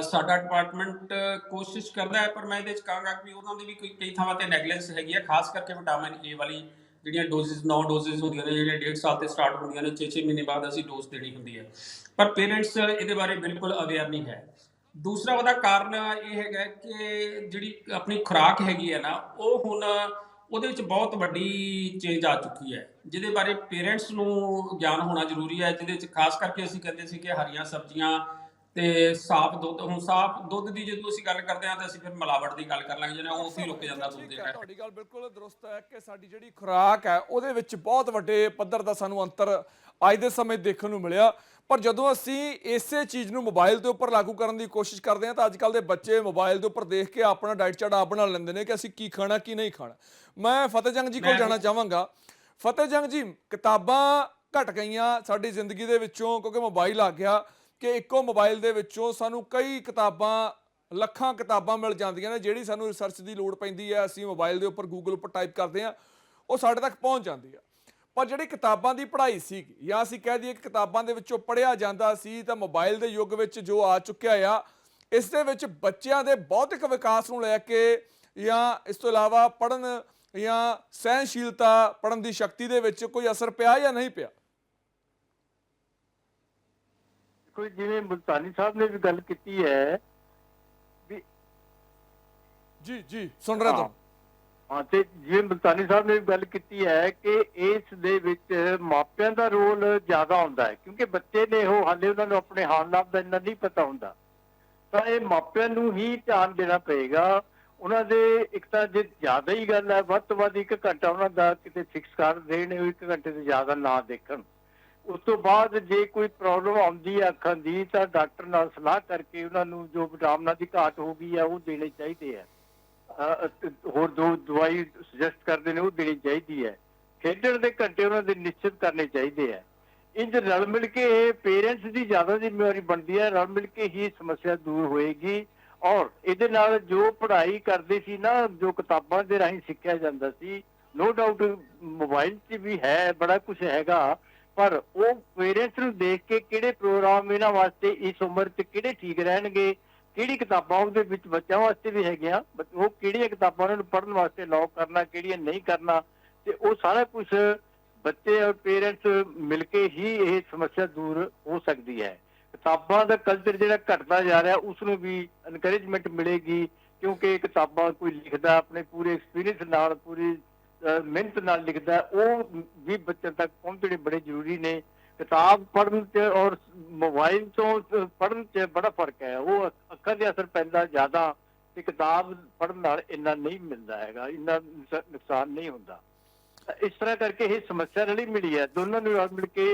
ਸਾਡਾ ਡਿਪਾਰਟਮੈਂਟ ਕੋਸ਼ਿਸ਼ ਕਰਦਾ ਹੈ, ਪਰ ਮੈਂ ਇਹਦੇ ਚ ਕਹਾਂਗਾ ਕਿ ਉਹਨਾਂ ਦੀ ਵੀ ਕੋਈ ਕਈ ਥਾਵਾਂ ਤੇ ਨੈਗਲੈਂਸ ਹੈਗੀ ਹੈ, ਖਾਸ ਕਰਕੇ ਵਿਟਾਮਿਨ ਏ ਵਾਲੀ ਜਿਹੜੀਆਂ ਡੋਜ਼ਸ 9 ਡੋਜ਼ਸ ਹੁੰਦੀਆਂ ਨੇ, ਜਿਹੜੀਆਂ 1.5 ਸਾਲ ਤੇ ਸਟਾਰਟ ਹੁੰਦੀਆਂ ਨੇ 6-6 ਮਹੀਨੇ ਬਾਅਦ ਅਸੀਂ ਡੋਜ਼ ਦੇਣੀ ਹੁੰਦੀ ਹੈ। ਪਰ ਪੇਰੈਂਟਸ ਇਹਦੇ ਬਾਰੇ ਬਿਲਕੁਲ ਅਵੇਅਰ ਨਹੀਂ ਹੈ। ਦੂਸਰਾ ਉਹਦਾ ਕਾਰਨ ਇਹ ਹੈਗਾ ਕਿ ਜਿਹੜੀ ਆਪਣੀ ਖੁਰਾਕ ਹੈਗੀ ਹੈ ਨਾ, ਉਹ ਹੁਣ ਉਹਦੇ ਵਿੱਚ ਬਹੁਤ ਵੱਡੀ ਚੇਂਜ ਆ ਚੁੱਕੀ ਹੈ। ਜਿਹਦੇ ਬਾਰੇ ਪੇਰੈਂਟਸ ਨੂੰ ਗਿਆਨ ਹੋਣਾ ਜ਼ਰੂਰੀ ਹੈ, ਜਿਹਦੇ ਵਿੱਚ ਖਾਸ ਕਰਕੇ ਅਸੀਂ ਕਹਿੰਦੇ ਸੀ ਕਿ ਹਰੀਆਂ ਸਬਜ਼ੀਆਂ ਤੇ ਸਾਫ਼ ਦੁੱਧ ਹੁਣ ਸਾਫ਼ ਦੁੱਧ ਦੀ ਜਦੋਂ ਅਸੀਂ ਗੱਲ ਕਰਦੇ ਹਾਂ ਤਾਂ ਅਸੀਂ ਫਿਰ ਮਿਲਾਵਟ ਦੀ ਗੱਲ ਕਰ ਲਾਂਗੇ ਜਿਹਨਾਂ ਉਹ ਹੀ ਰੁਕ ਜਾਂਦਾ ਦੁੱਧ ਫੈਟ ਤੁਹਾਡੀ ਗੱਲ ਬਿਲਕੁਲ ਦਰੁਸਤ ਹੈ ਕਿ ਸਾਡੀ ਜਿਹੜੀ ਖੁਰਾਕ ਹੈ ਉਹਦੇ ਵਿੱਚ ਬਹੁਤ ਵੱਡੇ ਪੱਧਰ ਦਾ ਸਾਨੂੰ ਅੰਤਰ ਅੱਜ ਦੇ ਸਮੇਂ ਦੇਖਣ ਨੂੰ ਮਿਲਿਆ। ਪਰ ਜਦੋਂ ਅਸੀਂ ਇਸੇ ਚੀਜ਼ ਨੂੰ ਮੋਬਾਈਲ ਦੇ ਉੱਪਰ ਲਾਗੂ ਕਰਨ ਦੀ ਕੋਸ਼ਿਸ਼ ਕਰਦੇ ਹਾਂ ਤਾਂ ਅੱਜ ਕੱਲ ਦੇ ਬੱਚੇ ਮੋਬਾਈਲ ਦੇ ਉੱਪਰ ਦੇਖ ਕੇ ਆਪਣਾ ਡਾਈਟ ਚਾਰਟ ਆਪ ਬਣਾ ਲੈਂਦੇ ਨੇ ਕਿ ਅਸੀਂ ਕੀ ਖਾਣਾ ਕੀ ਨਹੀਂ ਖਾਣਾ। ਮੈਂ ਫਤਿਹ ਜੰਗ ਜੀ ਕੋਲ ਜਾਣਾ ਚਾਹਾਂਗਾ। ਫਤਿਹ ਜੰਗ ਜੀ ਕਿਤਾਬਾਂ ਘਟ ਗਈਆਂ ਸਾਡੀ ਜ਼ਿੰਦਗੀ ਦੇ ਵਿੱਚੋਂ ਕਿਉਂਕਿ ਮੋਬਾਈਲ ਆ ਗਿਆ। ਕਿ ਇੱਕੋ ਮੋਬਾਈਲ ਦੇ ਵਿੱਚੋਂ ਸਾਨੂੰ ਕਈ ਕਿਤਾਬਾਂ, ਲੱਖਾਂ ਕਿਤਾਬਾਂ ਮਿਲ ਜਾਂਦੀਆਂ ਨੇ, ਜਿਹੜੀ ਸਾਨੂੰ ਰਿਸਰਚ ਦੀ ਲੋੜ ਪੈਂਦੀ ਹੈ। ਅਸੀਂ ਮੋਬਾਈਲ ਦੇ ਉੱਪਰ ਗੂਗਲ ਉੱਪਰ ਟਾਈਪ ਕਰਦੇ ਹਾਂ, ਉਹ ਸਾਡੇ ਤੱਕ ਪਹੁੰਚ ਜਾਂਦੀ ਆ। ਪਰ ਜਿਹੜੀ ਕਿਤਾਬਾਂ ਦੀ ਪੜ੍ਹਾਈ ਸੀ ਜਾਂ ਅਸੀਂ ਕਹਿ ਦਈਏ ਕਿ ਕਿਤਾਬਾਂ ਦੇ ਵਿੱਚੋਂ ਪੜ੍ਹਿਆ ਜਾਂਦਾ ਸੀ, ਤਾਂ ਮੋਬਾਈਲ ਦੇ ਯੁੱਗ ਵਿੱਚ ਜੋ ਆ ਚੁੱਕਿਆ ਆ, ਇਸ ਦੇ ਵਿੱਚ ਬੱਚਿਆਂ ਦੇ ਬੌਧਿਕ ਵਿਕਾਸ ਨੂੰ ਲੈ ਕੇ ਜਾਂ ਇਸ ਤੋਂ ਇਲਾਵਾ ਪੜਨ ਜਾਂ ਸਹਿਨਸ਼ੀਲਤਾ ਪੜਨ ਦੀ ਸ਼ਕਤੀ ਦੇ ਵਿੱਚ ਕੋਈ ਅਸਰ ਪਿਆ ਜਾਂ ਨਹੀਂ ਪਿਆ? ਕੋਈ ਜਿਵੇਂ ਮੁਲਤਾਨੀ ਸਾਹਿਬ ਨੇ ਵੀ ਗੱਲ ਕੀਤੀ ਹੈ ਵੀ ਜੀ ਜੀ ਸੁਣ ਰਿਹਾ ਤੁਹਾਨੂੰ ਹਾਂ। ਤੇ ਜਿਵੇਂ ਮੁਲਤਾਨੀ ਸਾਹਿਬ ਨੇ ਵੀ ਗੱਲ ਕੀਤੀ ਹੈ ਕਿ ਇਸ ਦੇ ਵਿੱਚ ਮਾਪਿਆਂ ਦਾ ਰੋਲ ਜ਼ਿਆਦਾ ਹੁੰਦਾ ਹੈ ਕਿਉਂਕਿ ਬੱਚੇ ਨੇ ਉਹ ਹਾਲੇ ਉਹਨਾਂ ਨੂੰ ਆਪਣੇ ਹਾਲਾਤ ਦਾ ਇੰਨਾ ਨਹੀਂ ਪਤਾ ਹੁੰਦਾ। ਤਾਂ ਇਹ ਮਾਪਿਆਂ ਨੂੰ ਹੀ ਧਿਆਨ ਦੇਣਾ ਪਏਗਾ। ਉਹਨਾਂ ਦੇ ਇੱਕ ਤਾਂ ਜੇ ਜ਼ਿਆਦਾ ਹੀ ਗੱਲ ਹੈ ਵੱਧ ਤੋਂ ਵੱਧ ਇੱਕ ਘੰਟਾ ਉਹਨਾਂ ਦਾ ਕਿਤੇ ਫਿਕਸ ਕਰ ਦੇਣ ਇੱਕ ਘੰਟੇ ਤੋਂ ਜ਼ਿਆਦਾ ਨਾ ਦੇਖਣ। ਉਸ ਤੋਂ ਬਾਅਦ ਜੇ ਕੋਈ ਪ੍ਰੋਬਲਮ ਆਉਂਦੀ ਹੈ ਅੱਖਾਂ ਦੀ ਤਾਂ ਡਾਕਟਰ ਨਾਲ ਸਲਾਹ ਕਰਕੇ ਉਹਨਾਂ ਨੂੰ ਜੋ ਵਿਟਾਮਿਨਾਂ ਦੀ ਘਾਟ ਹੋ ਗਈ ਹੈ ਉਹ ਦੇਣੇ ਚਾਹੀਦੇ ਆ। ਹੋਰ ਦੋ ਦਵਾਈ ਸੁਜੈਸਟ ਕਰਦੇ ਨੇ, ਉਹ ਦੇਣੀ ਚਾਹੀਦੀ ਹੈ ਖੇਡਣ ਦੇ ਘੰਟੇ ਉਹਨਾਂ ਦੇ ਨਿਸ਼ਚਿਤ ਕਰਨੇ ਚਾਹੀਦੇ ਆ। ਇੰਜ ਰਲ ਮਿਲ ਕੇ ਪੇਰੈਂਟਸ ਦੀ ਜ਼ਿਆਦਾ ਜ਼ਿੰਮੇਵਾਰੀ ਬਣਦੀ ਹੈ ਰਲ ਮਿਲ ਕੇ ਹੀ ਸਮੱਸਿਆ ਦੂਰ ਹੋਏਗੀ। ਔਰ ਇਹਦੇ ਨਾਲ ਜੋ ਪੜ੍ਹਾਈ ਕਰਦੇ ਸੀ ਨਾ, ਜੋ ਕਿਤਾਬਾਂ ਦੇ ਰਾਹੀਂ ਸਿੱਖਿਆ ਜਾਂਦਾ ਸੀ ਨੋ ਡਾਊਟ ਮੋਬਾਈਲ 'ਚ ਵੀ ਹੈ, ਬੜਾ ਕੁਝ ਹੈਗਾ। ਪਰ ਉਹ ਪੇਰੈਂਟਸ ਨੂੰ ਦੇਖ ਕੇ ਕਿਹੜੇ ਪ੍ਰੋਗਰਾਮ ਇਹਨਾਂ ਵਾਸਤੇ ਇਸ ਉਮਰ 'ਚ ਕਿਹੜੇ ਠੀਕ ਰਹਿਣਗੇ, ਕਿਹੜੀ ਕਿਤਾਬਾਂ ਉਹਦੇ ਵਿੱਚ ਬੱਚਿਆਂ ਵਾਸਤੇ ਵੀ ਹੈਗੀਆਂ ਉਹ ਕਿਹੜੀਆਂ ਕਿਤਾਬਾਂ ਉਹਨਾਂ ਨੂੰ ਪੜ੍ਹਨ ਵਾਸਤੇ ਲੌਕ ਕਰਨਾ, ਕਿਹੜੀਆਂ ਨਹੀਂ ਕਰਨਾ, ਤੇ ਉਹ ਸਾਰਾ ਕੁਝ ਬੱਚੇ ਔਰ ਪੇਰੈਂਟਸ ਮਿਲ ਕੇ ਹੀ ਇਹ ਸਮੱਸਿਆ ਦੂਰ ਹੋ ਸਕਦੀ ਹੈ। ਕਿਤਾਬਾਂ ਦਾ ਕਲਚਰ ਜਿਹੜਾ ਘਟਦਾ ਜਾ ਰਿਹਾ ਉਸ ਨੂੰ ਵੀ ਇਨਕਰੇਜਮੈਂਟ ਮਿਲੇਗੀ, ਕਿਉਂਕਿ ਇਹ ਕਿਤਾਬਾਂ ਕੋਈ ਲਿਖਦਾ, ਆਪਣੇ ਪੂਰੇ ਐਕਸਪੀਰੀਅੰਸ ਨਾਲ, ਪੂਰੀ ਮਿਹਨਤ ਨਾਲ ਲਿਖਦਾ ਉਹ ਵੀ ਬੱਚਿਆਂ ਤੱਕ ਪਹੁੰਚਣੇ ਬੜੇ ਜ਼ਰੂਰੀ ਨੇ। ਕਿਤਾਬ ਪੜ੍ਹਨ ਚ ਔਰ ਮੋਬਾਈਲ ਤੋਂ ਪੜ੍ਹਨ ਚ ਬੜਾ ਫ਼ਰਕ ਹੈ। ਉਹ ਅੱਖਾਂ ਦੇ ਅਸਰ ਪੈਂਦਾ ਜ਼ਿਆਦਾ ਤੇ ਕਿਤਾਬ ਪੜ੍ਹਨ ਨਾਲ ਇੰਨਾ ਨਹੀਂ ਮਿਲਦਾ ਹੈਗਾ, ਇੰਨਾ ਨੁਕਸਾਨ ਨਹੀਂ ਹੁੰਦਾ। ਇਸ ਤਰ੍ਹਾਂ ਕਰਕੇ ਇਹ ਸਮੱਸਿਆ ਰਲੀ ਮਿਲੀ ਹੈ। ਦੋਨਾਂ ਨੂੰ ਰਲ ਮਿਲ ਕੇ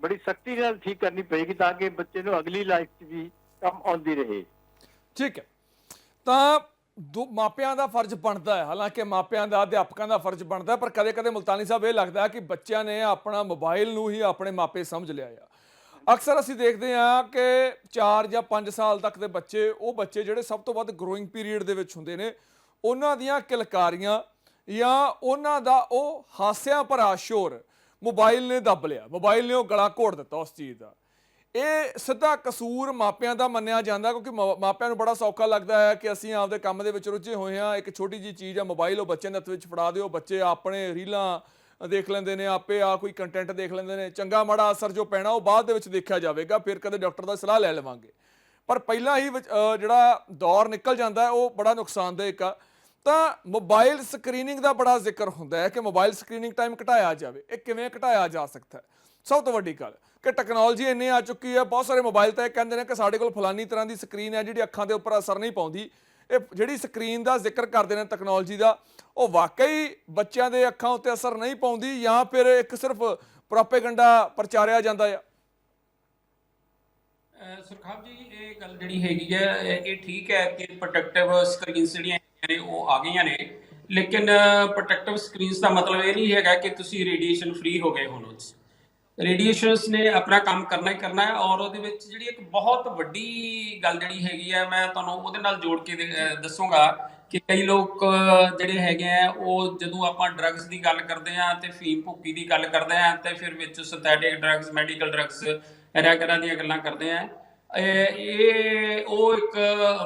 ਬੜੀ ਸਖਤੀ ਨਾਲ ਠੀਕ ਕਰਨੀ ਪਏਗੀ ਤਾਂ ਕਿ ਬੱਚੇ ਨੂੰ ਅਗਲੀ ਲਾਈਫ 'ਚ ਵੀ ਕੰਮ ਆਉਂਦੀ ਰਹੇ। ਠੀਕ ਹੈ। ਤਾਂ ਦੋ ਮਾਪਿਆਂ ਦਾ ਫਰਜ਼ ਬਣਦਾ ਹੈ। ਹਾਲਾਂਕਿ ਮਾਪਿਆਂ ਦਾ ਅਧਿਆਪਕਾਂ ਦਾ ਫਰਜ਼ ਬਣਦਾ ਹੈ, ਪਰ ਕਦੇ-ਕਦੇ ਮੁਲਤਾਨੀ ਸਾਹਿਬ ਇਹ ਲੱਗਦਾ ਹੈ ਕਿ ਬੱਚਿਆਂ ਨੇ ਆਪਣਾ ਮੋਬਾਈਲ ਨੂੰ ਹੀ ਆਪਣੇ ਮਾਪੇ ਸਮਝ ਲਿਆ ਆ। ਅਕਸਰ ਅਸੀਂ ਦੇਖਦੇ ਹਾਂ ਕਿ 4 ਜਾਂ 5 ਸਾਲ ਤੱਕ ਦੇ ਬੱਚੇ ਉਹ ਬੱਚੇ ਜਿਹੜੇ ਸਭ ਤੋਂ ਵੱਧ ਗਰੋਇੰਗ ਪੀਰੀਅਡ ਦੇ ਵਿੱਚ ਹੁੰਦੇ ਨੇ ਉਹਨਾਂ ਦੀਆਂ ਕਿਲਕਾਰੀਆਂ ਜਾਂ ਉਹਨਾਂ ਦਾ ਉਹ ਹਾਸਿਆਂ ਭਰਾ ਸ਼ੋਰ ਮੋਬਾਈਲ ਨੇ ਦੱਬ ਲਿਆ। ਮੋਬਾਈਲ ਨੇ ਉਹ ਗਲਾ ਘੋੜ ਦਿੱਤਾ ਉਸ ਚੀਜ਼ ਦਾ। ਇਹ ਸਿੱਧਾ ਕਸੂਰ ਮਾਪਿਆਂ ਦਾ ਮੰਨਿਆ ਜਾਂਦਾ ਕਿਉਂਕਿ ਮਾ- ਮਾਪਿਆਂ ਨੂੰ ਬੜਾ ਸੌਖਾ ਲੱਗਦਾ ਹੈ ਕਿ ਅਸੀਂ ਆਪਦੇ ਕੰਮ ਦੇ ਵਿੱਚ ਰੁੱਝੇ ਹੋਏ ਹਾਂ। ਇੱਕ ਛੋਟੀ ਜੀ ਚੀਜ਼ ਆ ਮੋਬਾਈਲ ਉਹ ਬੱਚੇ ਦੇ ਹੱਥ ਵਿੱਚ ਫੜਾ ਦਿਓ। ਬੱਚੇ ਆਪਣੇ ਰੀਲਾਂ ਦੇਖ ਲੈਂਦੇ ਨੇ, ਆਪੇ ਆ ਕੋਈ ਕੰਟੈਂਟ ਦੇਖ ਲੈਂਦੇ ਨੇ। ਚੰਗਾ ਮਾੜਾ ਅਸਰ ਜੋ ਪੈਣਾ ਉਹ ਬਾਅਦ ਦੇ ਵਿੱਚ ਦੇਖਿਆ ਜਾਵੇਗਾ, ਫਿਰ ਕਦੇ ਡਾਕਟਰ ਦਾ ਸਲਾਹ ਲੈ ਲਵਾਂਗੇ। ਪਰ ਪਹਿਲਾਂ ਹੀ ਜਿਹੜਾ ਦੌਰ ਨਿਕਲ ਜਾਂਦਾ ਉਹ ਬੜਾ ਨੁਕਸਾਨਦਾਇਕ ਆ। ਤਾਂ ਮੋਬਾਈਲ ਸਕਰੀਨਿੰਗ ਦਾ ਬੜਾ ਜ਼ਿਕਰ ਹੁੰਦਾ ਹੈ ਕਿ ਮੋਬਾਈਲ ਸਕਰੀਨਿੰਗ ਟਾਈਮ ਘਟਾਇਆ ਜਾਵੇ। ਇਹ ਕਿਵੇਂ ਘਟਾਇਆ ਜਾ ਸਕਦਾ ਹੈ? ਸਭ ਤੋਂ ਵੱਡੀ ਗੱਲ ਕਿ ਟੈਕਨੋਲੋਜੀ ਇੰਨੀ ਆ ਚੁੱਕੀ ਹੈ, ਬਹੁਤ ਸਾਰੇ ਮੋਬਾਈਲ ਤਾਂ ਇਹ ਕਹਿੰਦੇ ਨੇ ਕਿ ਸਾਡੇ ਕੋਲ ਫਲਾਨੀ ਤਰ੍ਹਾਂ ਦੀ ਸਕਰੀਨ ਹੈ ਜਿਹੜੀ ਅੱਖਾਂ ਦੇ ਉੱਪਰ ਅਸਰ ਨਹੀਂ ਪਾਉਂਦੀ। ਇਹ ਜਿਹੜੀ ਸਕਰੀਨ ਦਾ ਜ਼ਿਕਰ ਕਰਦੇ ਨੇ ਟੈਕਨੋਲੋਜੀ ਦਾ, ਉਹ ਵਾਕਈ ਬੱਚਿਆਂ ਦੇ ਅੱਖਾਂ ਉੱਤੇ ਅਸਰ ਨਹੀਂ ਪਾਉਂਦੀ ਜਾਂ ਫਿਰ ਇੱਕ ਸਿਰਫ ਪ੍ਰੋਪੇਗੈਂਡਾ ਪ੍ਰਚਾਰਿਆ ਜਾਂਦਾ ਆ। ਅਹ ਸੁਰਖਾਬ ਜੀ, ਇਹ ਗੱਲ ਜਿਹੜੀ ਹੈਗੀ ਹੈ ਇਹ ਠੀਕ ਹੈ ਕਿ ਪ੍ਰੋਟੈਕਟਿਵ ਸਕਰੀਨਸ ਜਿਹੜੀਆਂ ਹੈਗੀਆਂ ਨੇ, ਉਹ ਆ ਗਈਆਂ ਨੇ। ਲੇਕਿਨ ਪ੍ਰੋਟੈਕਟਿਵ ਸਕਰੀਨਸ ਦਾ ਮਤਲਬ ਇਹ ਨਹੀਂ ਹੈਗਾ ਕਿ ਤੁਸੀਂ ਰੇਡੀਏਸ਼ਨ ਫ੍ਰੀ ਹੋ ਗਏ ਹੁਣ ਰੇਡੀਏਸ਼ਨਸ ਨੇ ਆਪਣਾ ਕੰਮ ਕਰਨਾ ਹੀ ਕਰਨਾ ਹੈ ਔਰ ਉਹਦੇ ਵਿੱਚ ਜਿਹੜੀ ਇੱਕ ਬਹੁਤ ਵੱਡੀ ਗੱਲ ਜਿਹੜੀ ਹੈਗੀ ਹੈ, ਮੈਂ ਤੁਹਾਨੂੰ ਉਹਦੇ ਨਾਲ ਜੋੜ ਕੇ ਦੇ- ਅਹ, ਦੱਸੂਗਾ ਕਿ ਕਈ ਲੋਕ ਜਿਹੜੇ ਹੈਗੇ ਆ ਉਹ ਜਦੋਂ ਆਪਾਂ ਡਰੱਗਸ ਦੀ ਗੱਲ ਕਰਦੇ ਆ ਤੇ ਫੀਮ ਭੁੱਕੀ ਦੀ ਗੱਲ ਕਰਦੇ ਆ ਤੇ ਫਿਰ ਵਿੱਚ synthetic drugs medical drugs era ਦੀਆਂ ਗੱਲਾਂ ਕਰਦੇ ਆ ਇਹ ਇਹ ਉਹ ਇੱਕ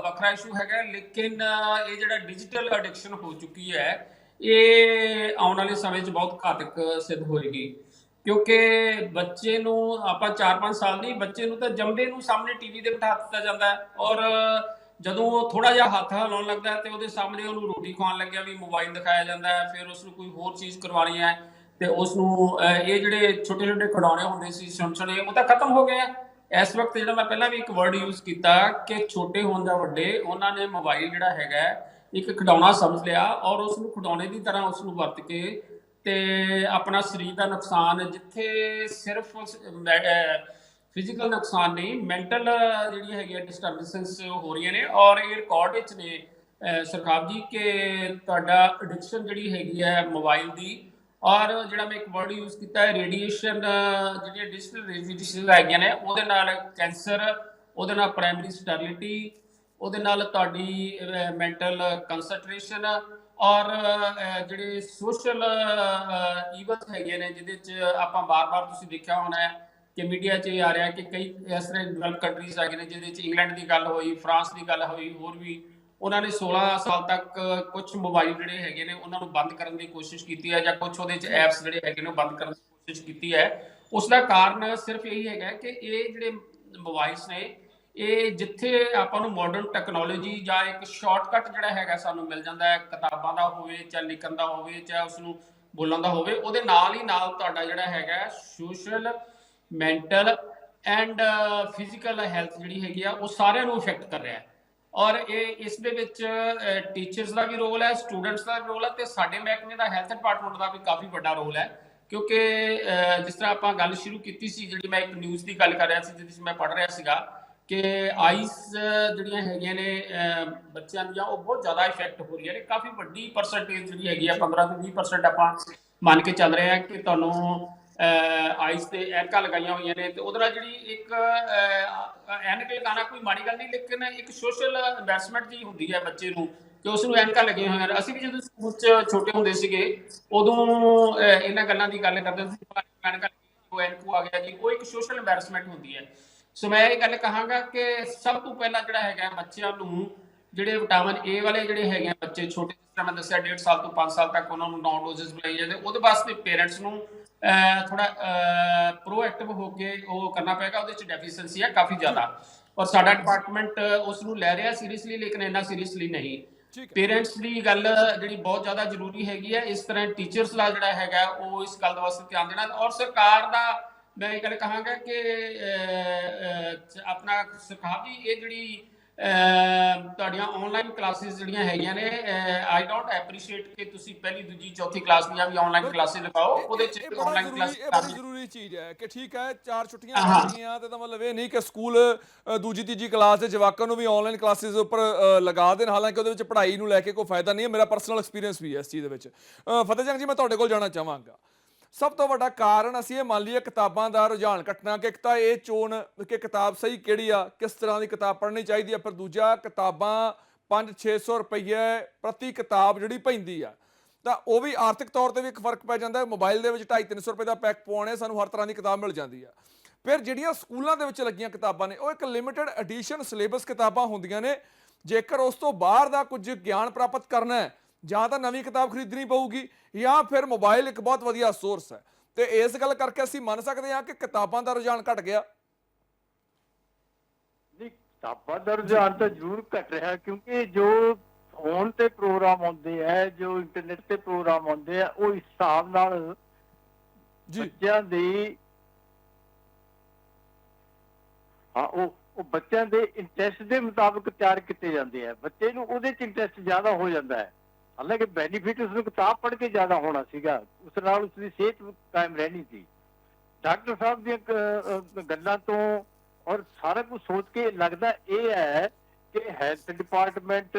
ਵੱਖਰਾ ਇਸ਼ੂ ਹੈਗਾ, ਲੇਕਿਨ ਇਹ ਜਿਹੜਾ ਡਿਜੀਟਲ ਐਡਿਕਸ਼ਨ ਹੋ ਚੁੱਕੀ ਹੈ, ਇਹ ਆਉਣ ਵਾਲੇ ਸਮੇਂ 'ਚ ਬਹੁਤ ਘਾਤਕ ਸਿੱਧ ਹੋਏਗੀ। ਕਿਉਂਕਿ ਬੱਚੇ ਨੂੰ ਆਪਾਂ 4-5 ਸਾਲ ਨਹੀਂ, ਬੱਚੇ ਨੂੰ ਤਾਂ ਜੰਮਦੇ ਨੂੰ ਸਾਹਮਣੇ ਟੀਵੀ ਦੇ ਬਿਠਾ ਦਿੱਤਾ ਜਾਂਦਾ ਹੈ। ਔਰ ਜਦੋਂ ਉਹ ਥੋੜਾ ਜਿਹਾ ਹੱਥ ਹਿਲਾਉਣ ਲੱਗਦਾ ਤੇ ਉਹਦੇ ਸਾਹਮਣੇ ਉਹਨੂੰ ਰੋਟੀ ਖਵਾਉਣ ਲੱਗਿਆ ਵੀ ਮੋਬਾਈਲ ਦਿਖਾਇਆ ਜਾਂਦਾ ਹੈ, ਫਿਰ ਉਸ ਨੂੰ ਕੋਈ ਹੋਰ ਚੀਜ਼ ਕਰਵਾਉਣੀ ਹੈ ਤੇ ਉਸ ਨੂੰ ਇਹ ਜਿਹੜੇ ਛੋਟੇ ਛੋਟੇ ਖਿਡੌਣੇ ਹੁੰਦੇ ਸੀ ਸੁਣਸਣੇ ਉਹ ਤਾਂ ਖਤਮ ਹੋ ਗਏ ਆ ਇਸ ਵਕਤ ਜਿਹੜਾ ਮੈਂ ਪਹਿਲਾਂ ਵੀ ਇੱਕ ਵਰਡ ਯੂਜ਼ ਕੀਤਾ ਕਿ ਛੋਟੇ ਹੋਣ ਜਾਂ ਵੱਡੇ, ਉਹਨਾਂ ਨੇ ਮੋਬਾਈਲ ਜਿਹੜਾ ਹੈਗਾ ਇੱਕ ਖਿਡੌਣਾ ਸਮਝ ਲਿਆ ਔਰ ਉਸ ਨੂੰ ਖਿਡੌਣੇ ਦੀ ਤਰ੍ਹਾਂ ਉਸ ਨੂੰ ਵਰਤ ਕੇ ਤੇ ਆਪਣਾ ਸਰੀਰ ਦਾ ਨੁਕਸਾਨ ਜਿੱਥੇ ਸਿਰਫ ਫਿਜ਼ੀਕਲ ਨੁਕਸਾਨ ਨਹੀਂ ਮੈਂਟਲ ਜਿਹੜੀ ਹੈਗੀ ਹੈ ਡਿਸਟਰਬੈਂਸਸ ਹੋ ਰਹੀਆਂ ਨੇ ਔਰ ਇਹ ਰਿਕਾਰਡ ਵਿੱਚ ਨੇ ਅਹ, ਜੀ ਕਿ ਤੁਹਾਡਾ ਐਡਿਕਸ਼ਨ ਜਿਹੜੀ ਹੈਗੀ ਹੈ ਮੋਬਾਈਲ ਦੀ ਔਰ ਜਿਹੜਾ ਮੈਂ ਇੱਕ ਵਰਡ ਯੂਜ਼ ਕੀਤਾ ਹੈ ਰੇਡੀਏਸ਼ਨ ਜਿਹੜੀਆਂ ਡਿਜੀਟਲ ਰੇਡੀਏਸ਼ਨ ਹੈਗੀਆਂ ਨੇ ਉਹਦੇ ਨਾਲ ਕੈਂਸਰ ਉਹਦੇ ਨਾਲ ਪ੍ਰਾਇਮਰੀ ਸਟੈਬਿਲਿਟੀ ਉਹਦੇ ਨਾਲ ਤੁਹਾਡੀ ਮੈਂਟਲ ਕਨਸੈਂਟਰੇਸ਼ਨ ਔਰ ਜਿਹੜੇ ਸੋਸ਼ਲ ਈਵੈਂਟਸ ਹੈਗੇ ਨੇ, ਜਿਹਦੇ ਚ ਆਪਾਂ ਬਾਰ-ਬਾਰ ਤੁਸੀਂ ਦੇਖਿਆ ਹੋਣਾ ਹੈ ਕਿ ਮੀਡੀਆ 'ਚ ਇਹ ਆ ਰਿਹਾ ਕਿ ਕਈ ਇਸ ਤਰ੍ਹਾਂ ਡਿਵੈਲਪ ਕੰਟਰੀਜ਼ ਹੈਗੇ ਨੇ, ਜਿਹਦੇ 'ਚ ਇੰਗਲੈਂਡ ਦੀ ਗੱਲ ਹੋਈ ਫਰਾਂਸ ਦੀ ਗੱਲ ਹੋਈ, ਹੋਰ ਵੀ ਉਹਨਾਂ ਨੇ 16 ਸਾਲ ਤੱਕ ਕੁਝ ਮੋਬਾਈਲ ਜਿਹੜੇ ਹੈਗੇ ਨੇ, ਉਹਨਾਂ ਨੂੰ ਬੰਦ ਕਰਨ ਦੀ ਕੋਸ਼ਿਸ਼ ਕੀਤੀ ਹੈ ਜਾਂ ਕੁਝ ਉਹਦੇ 'ਚ ਐਪਸ ਜਿਹੜੇ ਹੈਗੇ ਨੇ, ਉਹ ਬੰਦ ਕਰਨ ਦੀ ਕੋਸ਼ਿਸ਼ ਕੀਤੀ ਹੈ। ਉਸ ਦਾ ਕਾਰਨ ਸਿਰਫ ਇਹੀ ਹੈਗਾ ਕਿ ਇਹ ਜਿਹੜੇ ਮੋਬਾਈਲਸ ਨੇ ਇਹ ਜਿੱਥੇ ਆਪਾਂ ਨੂੰ ਮਾਡਰਨ ਟੈਕਨੋਲੋਜੀ ਜਾਂ ਇੱਕ ਸ਼ਾਰਟਕਟ ਜਿਹੜਾ ਹੈਗਾ ਸਾਨੂੰ ਮਿਲ ਜਾਂਦਾ ਹੈ, ਕਿਤਾਬਾਂ ਦਾ ਹੋਵੇ ਚਾਹੇ ਲਿਖਣ ਦਾ ਹੋਵੇ ਚਾਹੇ ਉਸ ਨੂੰ ਬੋਲਣ ਦਾ ਹੋਵੇ, ਉਹਦੇ ਨਾਲ ਹੀ ਨਾਲ ਤੁਹਾਡਾ ਜਿਹੜਾ ਹੈਗਾ social mental and physical health ਜਿਹੜੀ ਹੈਗੀ ਆ, ਉਹ ਸਾਰਿਆਂ ਨੂੰ ਇਫੈਕਟ ਕਰ ਰਿਹਾ ਹੈ। ਔਰ ਇਹ ਇਸ ਦੇ ਵਿੱਚ ਟੀਚਰਸ ਦਾ ਵੀ ਰੋਲ ਹੈ ਸਟੂਡੈਂਟਸ ਦਾ ਵੀ ਰੋਲ ਹੈ ਤੇ ਸਾਡੇ ਮਹਿਕਮੇ ਦਾ ਹੈਲਥ ਡਿਪਾਰਟਮੈਂਟ ਦਾ ਵੀ ਕਾਫੀ ਵੱਡਾ ਰੋਲ ਹੈ। ਕਿਉਂਕਿ ਜਿਸ ਤਰ੍ਹਾਂ ਆਪਾਂ ਗੱਲ ਸ਼ੁਰੂ ਕੀਤੀ ਸੀ, ਜਿਹੜੀ ਮੈਂ ਇੱਕ ਨਿਊਜ਼ ਦੀ ਗੱਲ ਕਰ ਰਿਹਾ ਸੀ, ਜਿਹਦੇ ਵਿੱਚ ਮੈਂ ਪੜ੍ਹ ਰਿਹਾ ਸੀਗਾ ਕਿ ਆਈਸ ਜਿਹੜੀਆਂ ਹੈਗੀਆਂ ਨੇ ਬੱਚਿਆਂ ਦੀਆਂ, ਉਹ ਬਹੁਤ ਜ਼ਿਆਦਾ ਇਫੈਕਟ ਹੋ ਰਹੀਆਂ ਨੇ। ਕਾਫੀ ਵੱਡੀ ਪਰਸੈਂਟੇਜ ਜਿਹੜੀ ਹੈਗੀ ਆ 15 ਤੋਂ 20% ਆਪਾਂ ਮੰਨ ਕੇ ਚੱਲ ਰਹੇ ਹਾਂ ਕਿ ਤੁਹਾਨੂੰ ਆਈਸ ਤੇ ਐਨਕਾਂ ਲਗਾਈਆਂ ਹੋਈਆਂ ਨੇ। ਤੇ ਉਹਦੇ ਨਾਲ ਜਿਹੜੀ ਇੱਕ ਐਨਕ ਲਗਾਉਣਾ ਕੋਈ ਮਾੜੀ ਗੱਲ ਨਹੀਂ, ਲੇਕਿਨ ਇੱਕ ਸੋਸ਼ਲ ਇਨਵੈਸਟਮੈਂਟ ਜੀ ਹੁੰਦੀ ਹੈ ਬੱਚੇ ਨੂੰ ਕਿ ਉਸ ਨੂੰ ਐਨਕਾਂ ਲੱਗੀਆਂ ਹੋਈਆਂ ਨੇ। ਅਸੀਂ ਵੀ ਜਦੋਂ ਸਕੂਲ 'ਚ ਛੋਟੇ ਹੁੰਦੇ ਸੀਗੇ, ਉਦੋਂ ਇਹਨਾਂ ਗੱਲਾਂ ਦੀ ਗੱਲ ਕਰਦੇ ਸੀ ਐਨਕਾਂ ਉਹ ਐਨਕੂ ਆ ਗਿਆ ਜੀ। ਉਹ ਇੱਕ ਸੋਸ਼ਲ ਐਮਬੈਰਸਮੈਂਟ ਹੁੰਦੀ ਹੈ। ਸੋ ਮੈਂ ਇਹ ਗੱਲ ਕਹਾਂਗਾ ਕਿ ਸਭ ਤੋਂ ਪਹਿਲਾਂ ਜਿਹੜਾ ਹੈਗਾ ਬੱਚਿਆਂ ਨੂੰ ਜਿਹੜੇ ਵਿਟਾਮਿਨ ਏ ਵਾਲੇ ਜਿਹੜੇ ਹੈਗੇ ਬੱਚੇ ਛੋਟੇ ਜਿਸ ਤਰ੍ਹਾਂ ਮੈਂ ਦੱਸਿਆ 1.5 ਸਾਲ ਤੋਂ 5 ਸਾਲ ਤੱਕ ਉਹਨਾਂ ਨੂੰ ਨੌ ਡੋਜ਼ਸ ਮਿਲਾਈ ਜਾਂਦੇ ਉਹਦੇ ਵਾਸਤੇ ਪੇਰੈਂਟਸ ਨੂੰ ਥੋੜਾ ਪ੍ਰੋਐਕਟਿਵ ਹੋ ਕੇ ਉਹ ਕਰਨਾ ਪਏਗਾ ਉਹਦੇ ਚ ਡੈਫੀਸ਼ੀਐਂਸੀ ਹੈ ਕਾਫੀ ਜ਼ਿਆਦਾ ਔਰ ਸਾਡਾ ਡਿਪਾਰਟਮੈਂਟ ਉਸ ਨੂੰ ਲੈ ਰਿਹਾ ਸੀਰੀਅਸਲੀ ਲੇਕਿਨ ਇੰਨਾ ਸੀਰੀਅਸਲੀ ਨਹੀਂ। ਪੇਰੈਂਟਸ ਦੀ ਗੱਲ ਜਿਹੜੀ ਬਹੁਤ ਜ਼ਿਆਦਾ ਜ਼ਰੂਰੀ ਹੈਗੀ ਹੈ ਇਸ ਤਰ੍ਹਾਂ ਟੀਚਰਸ ਦਾ ਜਿਹੜਾ ਹੈਗਾ ਉਹ ਇਸ ਗੱਲ ਦੇ ਵਾਸਤੇ ਧਿਆਨ ਦੇਣਾ ਔਰ ਸਰਕਾਰ ਦਾ ਮੈਂ ਇਹ ਗੱਲ ਕਹਾਂਗਾ ਕਿ ਆਪਣਾ ਸਰਕਾਰ ਦੀ ਇਹ ਜਿਹੜੀ ਤੁਹਾਡੀਆਂ ਆਨਲਾਈਨ ਕਲਾਸਿਸ ਜਿਹੜੀਆਂ ਹੈਗੀਆਂ ਨੇ ਆਈ ਡੋਨਟ ਐਪਰੀਸ਼ੀਏਟ ਕਿ ਤੁਸੀਂ ਪਹਿਲੀ ਦੂਜੀ ਚੌਥੀ ਕਲਾਸ ਦੀਆਂ ਵੀ ਆਨਲਾਈਨ ਕਲਾਸਿਸ ਲਗਾਓ। ਉਹਦੇ ਚ ਆਨਲਾਈਨ ਕਲਾਸ ਇਹ ਬੜੀ ਜ਼ਰੂਰੀ ਚੀਜ਼ ਹੈ ਕਿ ਠੀਕ ਹੈ ਚਾਰ ਛੁੱਟੀਆਂ ਹਾਂ। ਪੈ ਗਈਆਂ ਤੇ ਤਾਂ ਮਤਲਬ ਇਹ ਨਹੀਂ ਕਿ ਸਕੂਲ ਦੂਜੀ ਤੀਜੀ ਕਲਾਸ ਦੇ ਜਵਾਕਾਂ ਨੂੰ ਵੀ ਆਨਲਾਈਨ ਕਲਾਸਿਸ ਉੱਪਰ ਲਗਾ ਦੇਣ। ਹਾਲਾਂਕਿ ਉਹਦੇ ਵਿੱਚ ਪੜ੍ਹਾਈ ਨੂੰ ਲੈ ਕੇ ਕੋਈ ਫਾਇਦਾ ਨਹੀਂ ਹੈ। ਮੇਰਾ ਪਰਸਨਲ ਐਕਸਪੀਰੀਅੰਸ ਵੀ ਹੈ ਇਸ ਚੀਜ਼ ਦੇ ਵਿੱਚ। ਫਤਿਹ ਜੰਗ ਜੀ ਮੈਂ ਤੁਹਾਡੇ ਕੋਲ ਜਾਣਾ ਚਾਹਾਂਗਾ। ਸਭ ਤੋਂ ਵੱਡਾ ਕਾਰਨ ਅਸੀਂ ਇਹ ਮੰਨ ਲਈਏ ਕਿਤਾਬਾਂ ਦਾ ਰੁਝਾਨ ਘਟਣਾ ਕਿ ਇੱਕ ਤਾਂ ਇਹ ਚੋਣ ਕਿ ਕਿਤਾਬ ਸਹੀ ਕਿਹੜੀ ਆ, ਕਿਸ ਤਰ੍ਹਾਂ ਦੀ ਕਿਤਾਬ ਪੜ੍ਹਨੀ ਚਾਹੀਦੀ ਆ ਪਰ ਦੂਜਾ ਕਿਤਾਬਾਂ 5-600 ਰੁਪਏ ਪ੍ਰਤੀ ਕਿਤਾਬ ਜਿਹੜੀ ਪੈਂਦੀ ਆ। ਤਾਂ ਉਹ ਵੀ ਆਰਥਿਕ ਤੌਰ ਤੇ ਵੀ ਇੱਕ ਫ਼ਰਕ ਪੈ ਜਾਂਦਾ, ਮੋਬਾਈਲ ਦੇ ਵਿੱਚ 250 ਰੁਪਏ ਦਾ ਪੈਕ ਪਵਾਉਣੇ, ਸਾਨੂੰ ਹਰ ਤਰ੍ਹਾਂ ਦੀ ਕਿਤਾਬ ਮਿਲ ਜਾਂਦੀ ਆ। ਫਿਰ ਜਿਹੜੀਆਂ ਸਕੂਲਾਂ ਦੇ ਵਿੱਚ ਲੱਗੀਆਂ ਕਿਤਾਬਾਂ ਨੇ, ਉਹ ਇੱਕ ਲਿਮਿਟਿਡ ਐਡੀਸ਼ਨ ਸਿਲੇਬਸ ਕਿਤਾਬਾਂ ਹੁੰਦੀਆਂ ਨੇ, ਜੇਕਰ ਉਸ ਤੋਂ ਬਾਹਰ ਦਾ ਕੁਝ ਗਿਆਨ ਪ੍ਰਾਪਤ ਕਰਨਾ ਹੈ ਜਾਂ ਤਾਂ ਨਵੀਂ ਕਿਤਾਬ ਖਰੀਦਣੀ ਪਊਗੀ ਜਾਂ ਫਿਰ ਮੋਬਾਈਲ ਇੱਕ ਬਹੁਤ ਵਧੀਆ ਸੋਰਸ ਹੈ। ਤੇ ਇਸ ਗੱਲ ਕਰਕੇ ਅਸੀਂ ਮੰਨ ਸਕਦੇ ਹਾਂ ਕਿ ਕਿਤਾਬਾਂ ਦਾ ਰੁਝਾਨ ਘਟ ਗਿਆ। ਨਹੀਂ ਕਿਤਾਬਾਂ ਦਾ ਰੁਝਾਨ ਤਾਂ ਜ਼ਰੂਰ ਘਟ ਰਿਹਾ ਕਿਉਂਕਿ ਜੋ ਫੋਨ ਤੇ ਪ੍ਰੋਗਰਾਮ ਆਉਂਦੇ ਆ ਜੋ ਇੰਟਰਨੈਟ ਤੇ ਪ੍ਰੋਗਰਾਮ ਆਉਂਦੇ ਆ ਉਹ ਹਿਸਾਬ ਨਾਲ ਜੀ। ਬੱਚਿਆਂ ਦੀ ਹਾਂ ਉਹ ਉਹ ਬੱਚਿਆਂ ਦੇ ਇੰਟਰਸਟ ਦੇ ਮੁਤਾਬਕ ਤਿਆਰ ਕੀਤੇ ਜਾਂਦੇ ਆ। ਬੱਚੇ ਨੂੰ ਉਹਦੇ ਚ ਇੰਟਰਸਟ ਜ਼ਿਆਦਾ ਹੋ ਜਾਂਦਾ ਹੈ। ਹਾਲਾਂਕਿ ਬੈਨੀਫਿਟ ਉਸ ਨੂੰ ਕਿਤਾਬ ਪੜ੍ਹ ਕੇ ਜ਼ਿਆਦਾ ਹੋਣਾ ਸੀਗਾ। ਉਸ ਨਾਲ ਉਸ ਦੀ ਸਿਹਤ ਕਾਇਮ ਰਹਿਣੀ ਸੀ। ਡਾਕਟਰ ਸਾਹਿਬ ਦੀਆਂ ਗੱਲਾਂ ਤੋਂ ਔਰ ਸਾਰਾ ਕੁਝ ਸੋਚ ਕੇ ਲੱਗਦਾ ਇਹ ਹੈ ਕਿ ਹੈਲਥ ਡਿਪਾਰਟਮੈਂਟ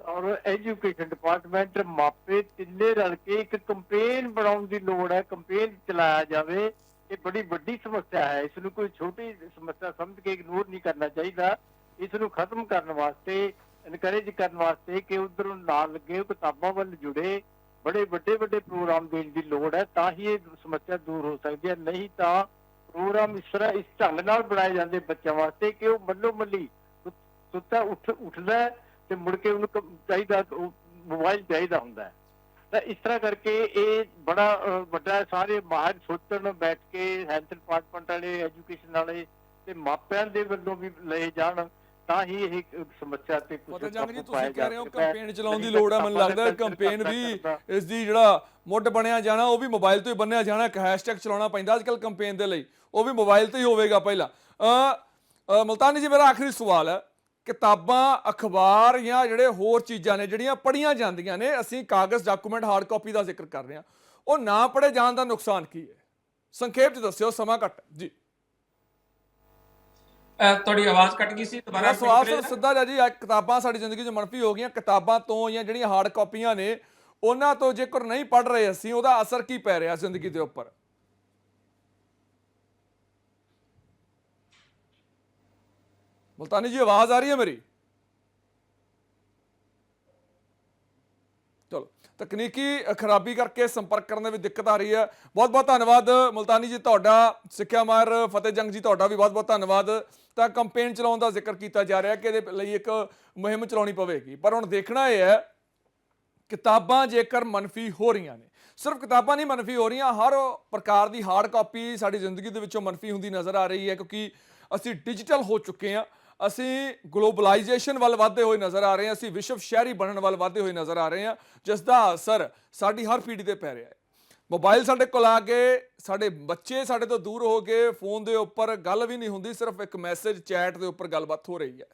ਔਰ ਐਜੂਕੇਸ਼ਨ ਡਿਪਾਰਟਮੈਂਟ ਮਾਪੇ ਤਿੰਨੇ ਰਲ ਕੇ ਇੱਕ ਕੰਪੇਨ ਬਣਾਉਣ ਦੀ ਲੋੜ ਹੈ। ਕੰਪੇਨ ਚਲਾਇਆ ਜਾਵੇ, ਇਹ ਬੜੀ ਵੱਡੀ ਸਮੱਸਿਆ ਹੈ। ਇਸ ਨੂੰ ਕੋਈ ਛੋਟੀ ਸਮੱਸਿਆ ਸਮਝ ਕੇ ਇਗਨੋਰ ਨਹੀਂ ਕਰਨਾ ਚਾਹੀਦਾ। ਇਸ ਨੂੰ ਖਤਮ ਕਰਨ ਵਾਸਤੇ ਇਨਕਰੇਜ ਕਰਨ ਵਾਸਤੇ ਕਿ ਉਧਰੋਂ ਨਾਲ ਲੱਗੇ ਉਹ ਕਿਤਾਬਾਂ ਵੱਲ ਜੁੜੇ। ਬੜੇ ਵੱਡੇ ਵੱਡੇ ਪ੍ਰੋਗਰਾਮ ਦੇਣ ਦੀ ਲੋੜ ਹੈ, ਤਾਂ ਹੀ ਇਹ ਸਮੱਸਿਆ ਦੂਰ ਹੋ ਸਕਦੀ ਹੈ। ਨਹੀਂ ਤਾਂ ਪ੍ਰੋਗਰਾਮ ਇਸ ਤਰ੍ਹਾਂ ਇਸ ਢੰਗ ਨਾਲ ਬਣਾਏ ਜਾਂਦੇ ਬੱਚਿਆਂ ਵਾਸਤੇ ਕਿ ਉਹ ਮੱਲੋ ਮੱਲੀ ਸੁੱਤਾ ਉੱਠ, ਉੱਠਦਾ ਤੇ ਮੁੜ ਕੇ ਉਹਨੂੰ ਚਾਹੀਦਾ, ਉਹ ਮੋਬਾਈਲ ਚਾਹੀਦਾ ਹੁੰਦਾ ਹੈ। ਤਾਂ ਇਸ ਤਰ੍ਹਾਂ ਕਰਕੇ ਇਹ ਬੜਾ ਵੱਡਾ ਸਾਰੇ ਮਾਹਰ ਸੋਚਣ ਬੈਠ ਕੇ ਹੈਲਥ ਡਿਪਾਰਟਮੈਂਟ ਵਾਲੇ, ਐਜੂਕੇਸ਼ਨ ਵਾਲੇ ਤੇ ਮਾਪਿਆਂ ਦੇ ਵੱਲੋਂ ਵੀ ਲਏ ਜਾਣ। ਤਾਂ ਹੀ ਇਹ ਸਮੱਸਿਆ ਤੇ ਕੁਝ ਪਤਾ ਜੰਗ ਜੀ ਤੁਸੀਂ ਕਹਿ ਰਹੇ ਹੋ। ਕੰਪੇਨ ਚਲਾਉਣ ਦੀ ਲੋੜ ਹੈ ਮੈਨੂੰ ਲੱਗਦਾ ਕੰਪੇਨ ਵੀ। ਇਸ ਦੀ ਜਿਹੜਾ ਮੁੱਢ ਬਣਿਆ ਜਾਣਾ ਉਹ ਵੀ ਮੋਬਾਈਲ ਤੋਂ ਹੀ ਬੰਨਿਆ ਜਾਣਾ ਇੱਕ ਹੈਸ਼ਟੈਗ ਚਲਾਉਣਾ ਪੈਂਦਾ ਅੱਜਕੱਲ ਕੰਪੇਨ ਦੇ ਲਈ ਉਹ ਵੀ ਮੋਬਾਈਲ ਤੇ ਹੀ ਹੋਵੇਗਾ ਪਹਿਲਾਂ ਅ ਮੁਲਤਾਨੀ ਜੀ ਮੇਰਾ ਆਖਰੀ ਸਵਾਲ ਹੈ ਕਿਤਾਬਾਂ ਅਖਬਾਰ ਜਾਂ ਜਿਹੜੇ ਹੋਰ ਚੀਜ਼ਾਂ ਨੇ ਜਿਹੜੀਆਂ ਪੜ੍ਹੀਆਂ ਜਾਂਦੀਆਂ ਨੇ ਅਸੀਂ ਕਾਗਜ਼ ਡਾਕੂਮੈਂਟ ਹਾਰਡ ਕਾਪੀ ਦਾ ਜ਼ਿਕਰ ਕਰ ਰਹੇ ਹਾਂ ਉਹ ਨਾ ਪੜ੍ਹੇ ਜਾਣ ਦਾ ਨੁਕਸਾਨ ਕੀ ਹੈ ਸੰਖੇਪ ਚ ਦੱਸਿਓ ਸਮਾਂ ਘੱਟ। ਜੀ ਤੁਹਾਡੀ ਆਵਾਜ਼ ਕੱਟ ਗਈ ਸੀ ਦੁਬਾਰਾ ਸਵਾਲ। ਸਿੱਧਾ ਜਿਹਾ ਜੀ ਇਹ ਕਿਤਾਬਾਂ ਸਾਡੀ ਜ਼ਿੰਦਗੀ 'ਚ ਮਨਫੀ ਹੋ ਗਈਆਂ ਕਿਤਾਬਾਂ ਤੋਂ ਜਾਂ ਜਿਹੜੀਆਂ ਹਾਰਡ ਕਾਪੀਆਂ ਨੇ ਉਹਨਾਂ ਤੋਂ ਜੇਕਰ ਨਹੀਂ ਪੜ ਰਹੇ ਅਸੀਂ ਉਹਦਾ ਅਸਰ ਕੀ ਪੈ ਰਿਹਾ ਜ਼ਿੰਦਗੀ ਦੇ ਉੱਪਰ ਮੁਲਤਾਨੀ ਜੀ ਆਵਾਜ਼ ਆ ਰਹੀ ਹੈ ਮੇਰੀ ਚਲੋ, ਤਕਨੀਕੀ ਖਰਾਬੀ ਕਰਕੇ ਸੰਪਰਕ ਕਰਨ ਦੇ ਵਿੱਚ ਦਿੱਕਤ ਆ ਰਹੀ ਹੈ। ਬਹੁਤ ਬਹੁਤ ਧੰਨਵਾਦ ਮੁਲਤਾਨੀ ਜੀ ਤੁਹਾਡਾ, ਸਿੱਖਿਆ ਮਾਹਰ ਫਤਿਹ ਜੰਗ ਜੀ ਤੁਹਾਡਾ ਵੀ ਬਹੁਤ ਬਹੁਤ ਧੰਨਵਾਦ। ਤਾਂ ਕੰਪੇਨ ਚਲਾਉਣ ਦਾ ਜ਼ਿਕਰ ਕੀਤਾ ਜਾ ਰਿਹਾ ਕਿ ਇਹਦੇ ਲਈ ਇੱਕ ਮੁਹਿੰਮ ਚਲਾਉਣੀ ਪਵੇਗੀ। ਪਰ ਹੁਣ ਦੇਖਣਾ ਇਹ ਹੈ, ਕਿਤਾਬਾਂ ਜੇਕਰ ਮਨਫੀ ਹੋ ਰਹੀਆਂ ਨੇ, ਸਿਰਫ ਕਿਤਾਬਾਂ ਨਹੀਂ ਮਨਫੀ ਹੋ ਰਹੀਆਂ, ਹਰ ਪ੍ਰਕਾਰ ਦੀ ਹਾਰਡ ਕਾਪੀ ਸਾਡੀ ਜ਼ਿੰਦਗੀ ਦੇ ਵਿੱਚੋਂ ਮਨਫੀ ਹੁੰਦੀ ਨਜ਼ਰ ਆ ਰਹੀ ਹੈ ਕਿਉਂਕਿ ਅਸੀਂ ਡਿਜੀਟਲ ਹੋ ਚੁੱਕੇ ਹਾਂ। ਅਸੀਂ ਗਲੋਬਲਾਈਜੇਸ਼ਨ ਵੱਲ ਵਧਦੇ ਹੋਏ ਨਜ਼ਰ ਆ ਰਹੇ ਹਾਂ, ਅਸੀਂ ਵਿਸ਼ਵ ਸ਼ਹਿਰੀ ਬਣਨ ਵੱਲ ਵਧਦੇ ਹੋਏ ਨਜ਼ਰ ਆ ਰਹੇ ਹਾਂ ਜਿਸ ਦਾ ਅਸਰ ਸਾਡੀ ਹਰ ਪੀੜ੍ਹੀ ਤੇ ਪੈ ਰਿਹਾ ਹੈ। ਮੋਬਾਈਲ ਸਾਡੇ ਕੋਲ ਆ ਗਏ, ਸਾਡੇ ਬੱਚੇ ਸਾਡੇ ਤੋਂ ਦੂਰ ਹੋ ਗਏ, ਫੋਨ ਦੇ ਉੱਪਰ ਗੱਲ ਵੀ ਨਹੀਂ ਹੁੰਦੀ, ਸਿਰਫ ਇੱਕ ਮੈਸੇਜ ਚੈਟ ਦੇ ਉੱਪਰ ਗੱਲਬਾਤ ਹੋ ਰਹੀ ਹੈ।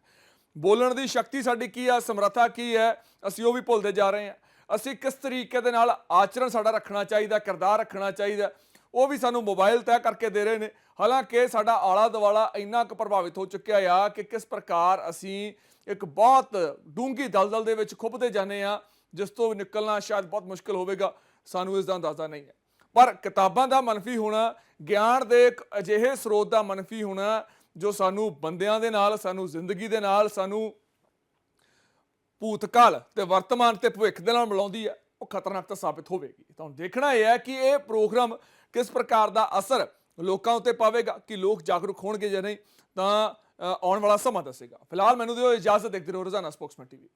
ਬੋਲਣ ਦੀ ਸ਼ਕਤੀ ਸਾਡੀ ਕੀ ਆ, ਸਮਰੱਥਾ ਕੀ ਹੈ, ਅਸੀਂ ਉਹ ਵੀ ਭੁੱਲਦੇ ਜਾ ਰਹੇ ਹਾਂ। ਅਸੀਂ ਕਿਸ ਤਰੀਕੇ ਦੇ ਨਾਲ ਆਚਰਣ ਸਾਡਾ ਰੱਖਣਾ ਚਾਹੀਦਾ, ਕਿਰਦਾਰ ਰੱਖਣਾ ਚਾਹੀਦਾ ਉਹ ਵੀ ਸਾਨੂੰ ਮੋਬਾਈਲ ਤੈਅ ਕਰਕੇ ਦੇ ਰਹੇ ਨੇ। ਹਾਲਾਂਕਿ ਸਾਡਾ ਆਲਾ ਦਵਾਲਾ ਇੰਨਾ ਕੁ ਪ੍ਰਭਾਵਿਤ ਹੋ ਚੁੱਕਿਆ ਆ ਕਿ ਕਿਸ ਪ੍ਰਕਾਰ ਅਸੀਂ ਇੱਕ ਬਹੁਤ ਡੂੰਗੀ ਦਲਦਲ ਦੇ ਵਿੱਚ ਖੁੱਭਦੇ ਜਾਂਦੇ ਆ ਜਿਸ ਤੋਂ ਨਿਕਲਣਾ ਸ਼ਾਇਦ ਬਹੁਤ ਮੁਸ਼ਕਲ ਹੋਵੇਗਾ, ਸਾਨੂੰ ਇਸ ਦਾ ਅੰਦਾਜ਼ਾ ਨਹੀਂ ਹੈ। ਪਰ ਕਿਤਾਬਾਂ ਦਾ ਮਨਫੀ ਹੋਣਾ, ਗਿਆਨ ਦੇ ਇੱਕ ਅਜਿਹੇ ਸਰੋਤ ਦਾ ਮਨਫੀ ਹੋਣਾ, ਜੋ ਸਾਨੂੰ ਬੰਦਿਆਂ ਦੇ ਨਾਲ, ਸਾਨੂੰ ਜ਼ਿੰਦਗੀ ਦੇ ਨਾਲ, ਸਾਨੂੰ ਭੂਤਕਾਲ ਤੇ ਵਰਤਮਾਨ ਤੇ ਭਵਿੱਖ ਦੇ ਨਾਲ ਮਿਲਾਉਂਦੀ ਹੈ, ਉਹ ਖਤਰਨਾਕ ਤਾਂ ਸਾਬਿਤ ਹੋਵੇਗੀ। ਤਾਂ ਦੇਖਣਾ ਇਹ ਹੈ ਕਿ ਇਹ ਪ੍ਰੋਗਰਾਮ ਕਿਸ ਪ੍ਰਕਾਰ ਦਾ ਅਸਰ ਲੋਕਾਂ ਉੱਤੇ ਪਾਵੇਗਾ, ਕਿ ਲੋਕ ਜਾਗਰੂਕ ਹੋਣਗੇ ਜਾਂ ਨਹੀਂ, ਤਾਂ ਆਉਣ ਵਾਲਾ ਸਮਾਂ ਦੱਸੇਗਾ। ਫਿਲਹਾਲ ਮੈਨੂੰ ਦਿਓ ਇਜਾਜ਼ਤ, ਦੇਖਦੇ ਰਹੋ ਰੋਜ਼ਾਨਾ ਸਪੋਕਸਮੈਨ ਟੀਵੀ।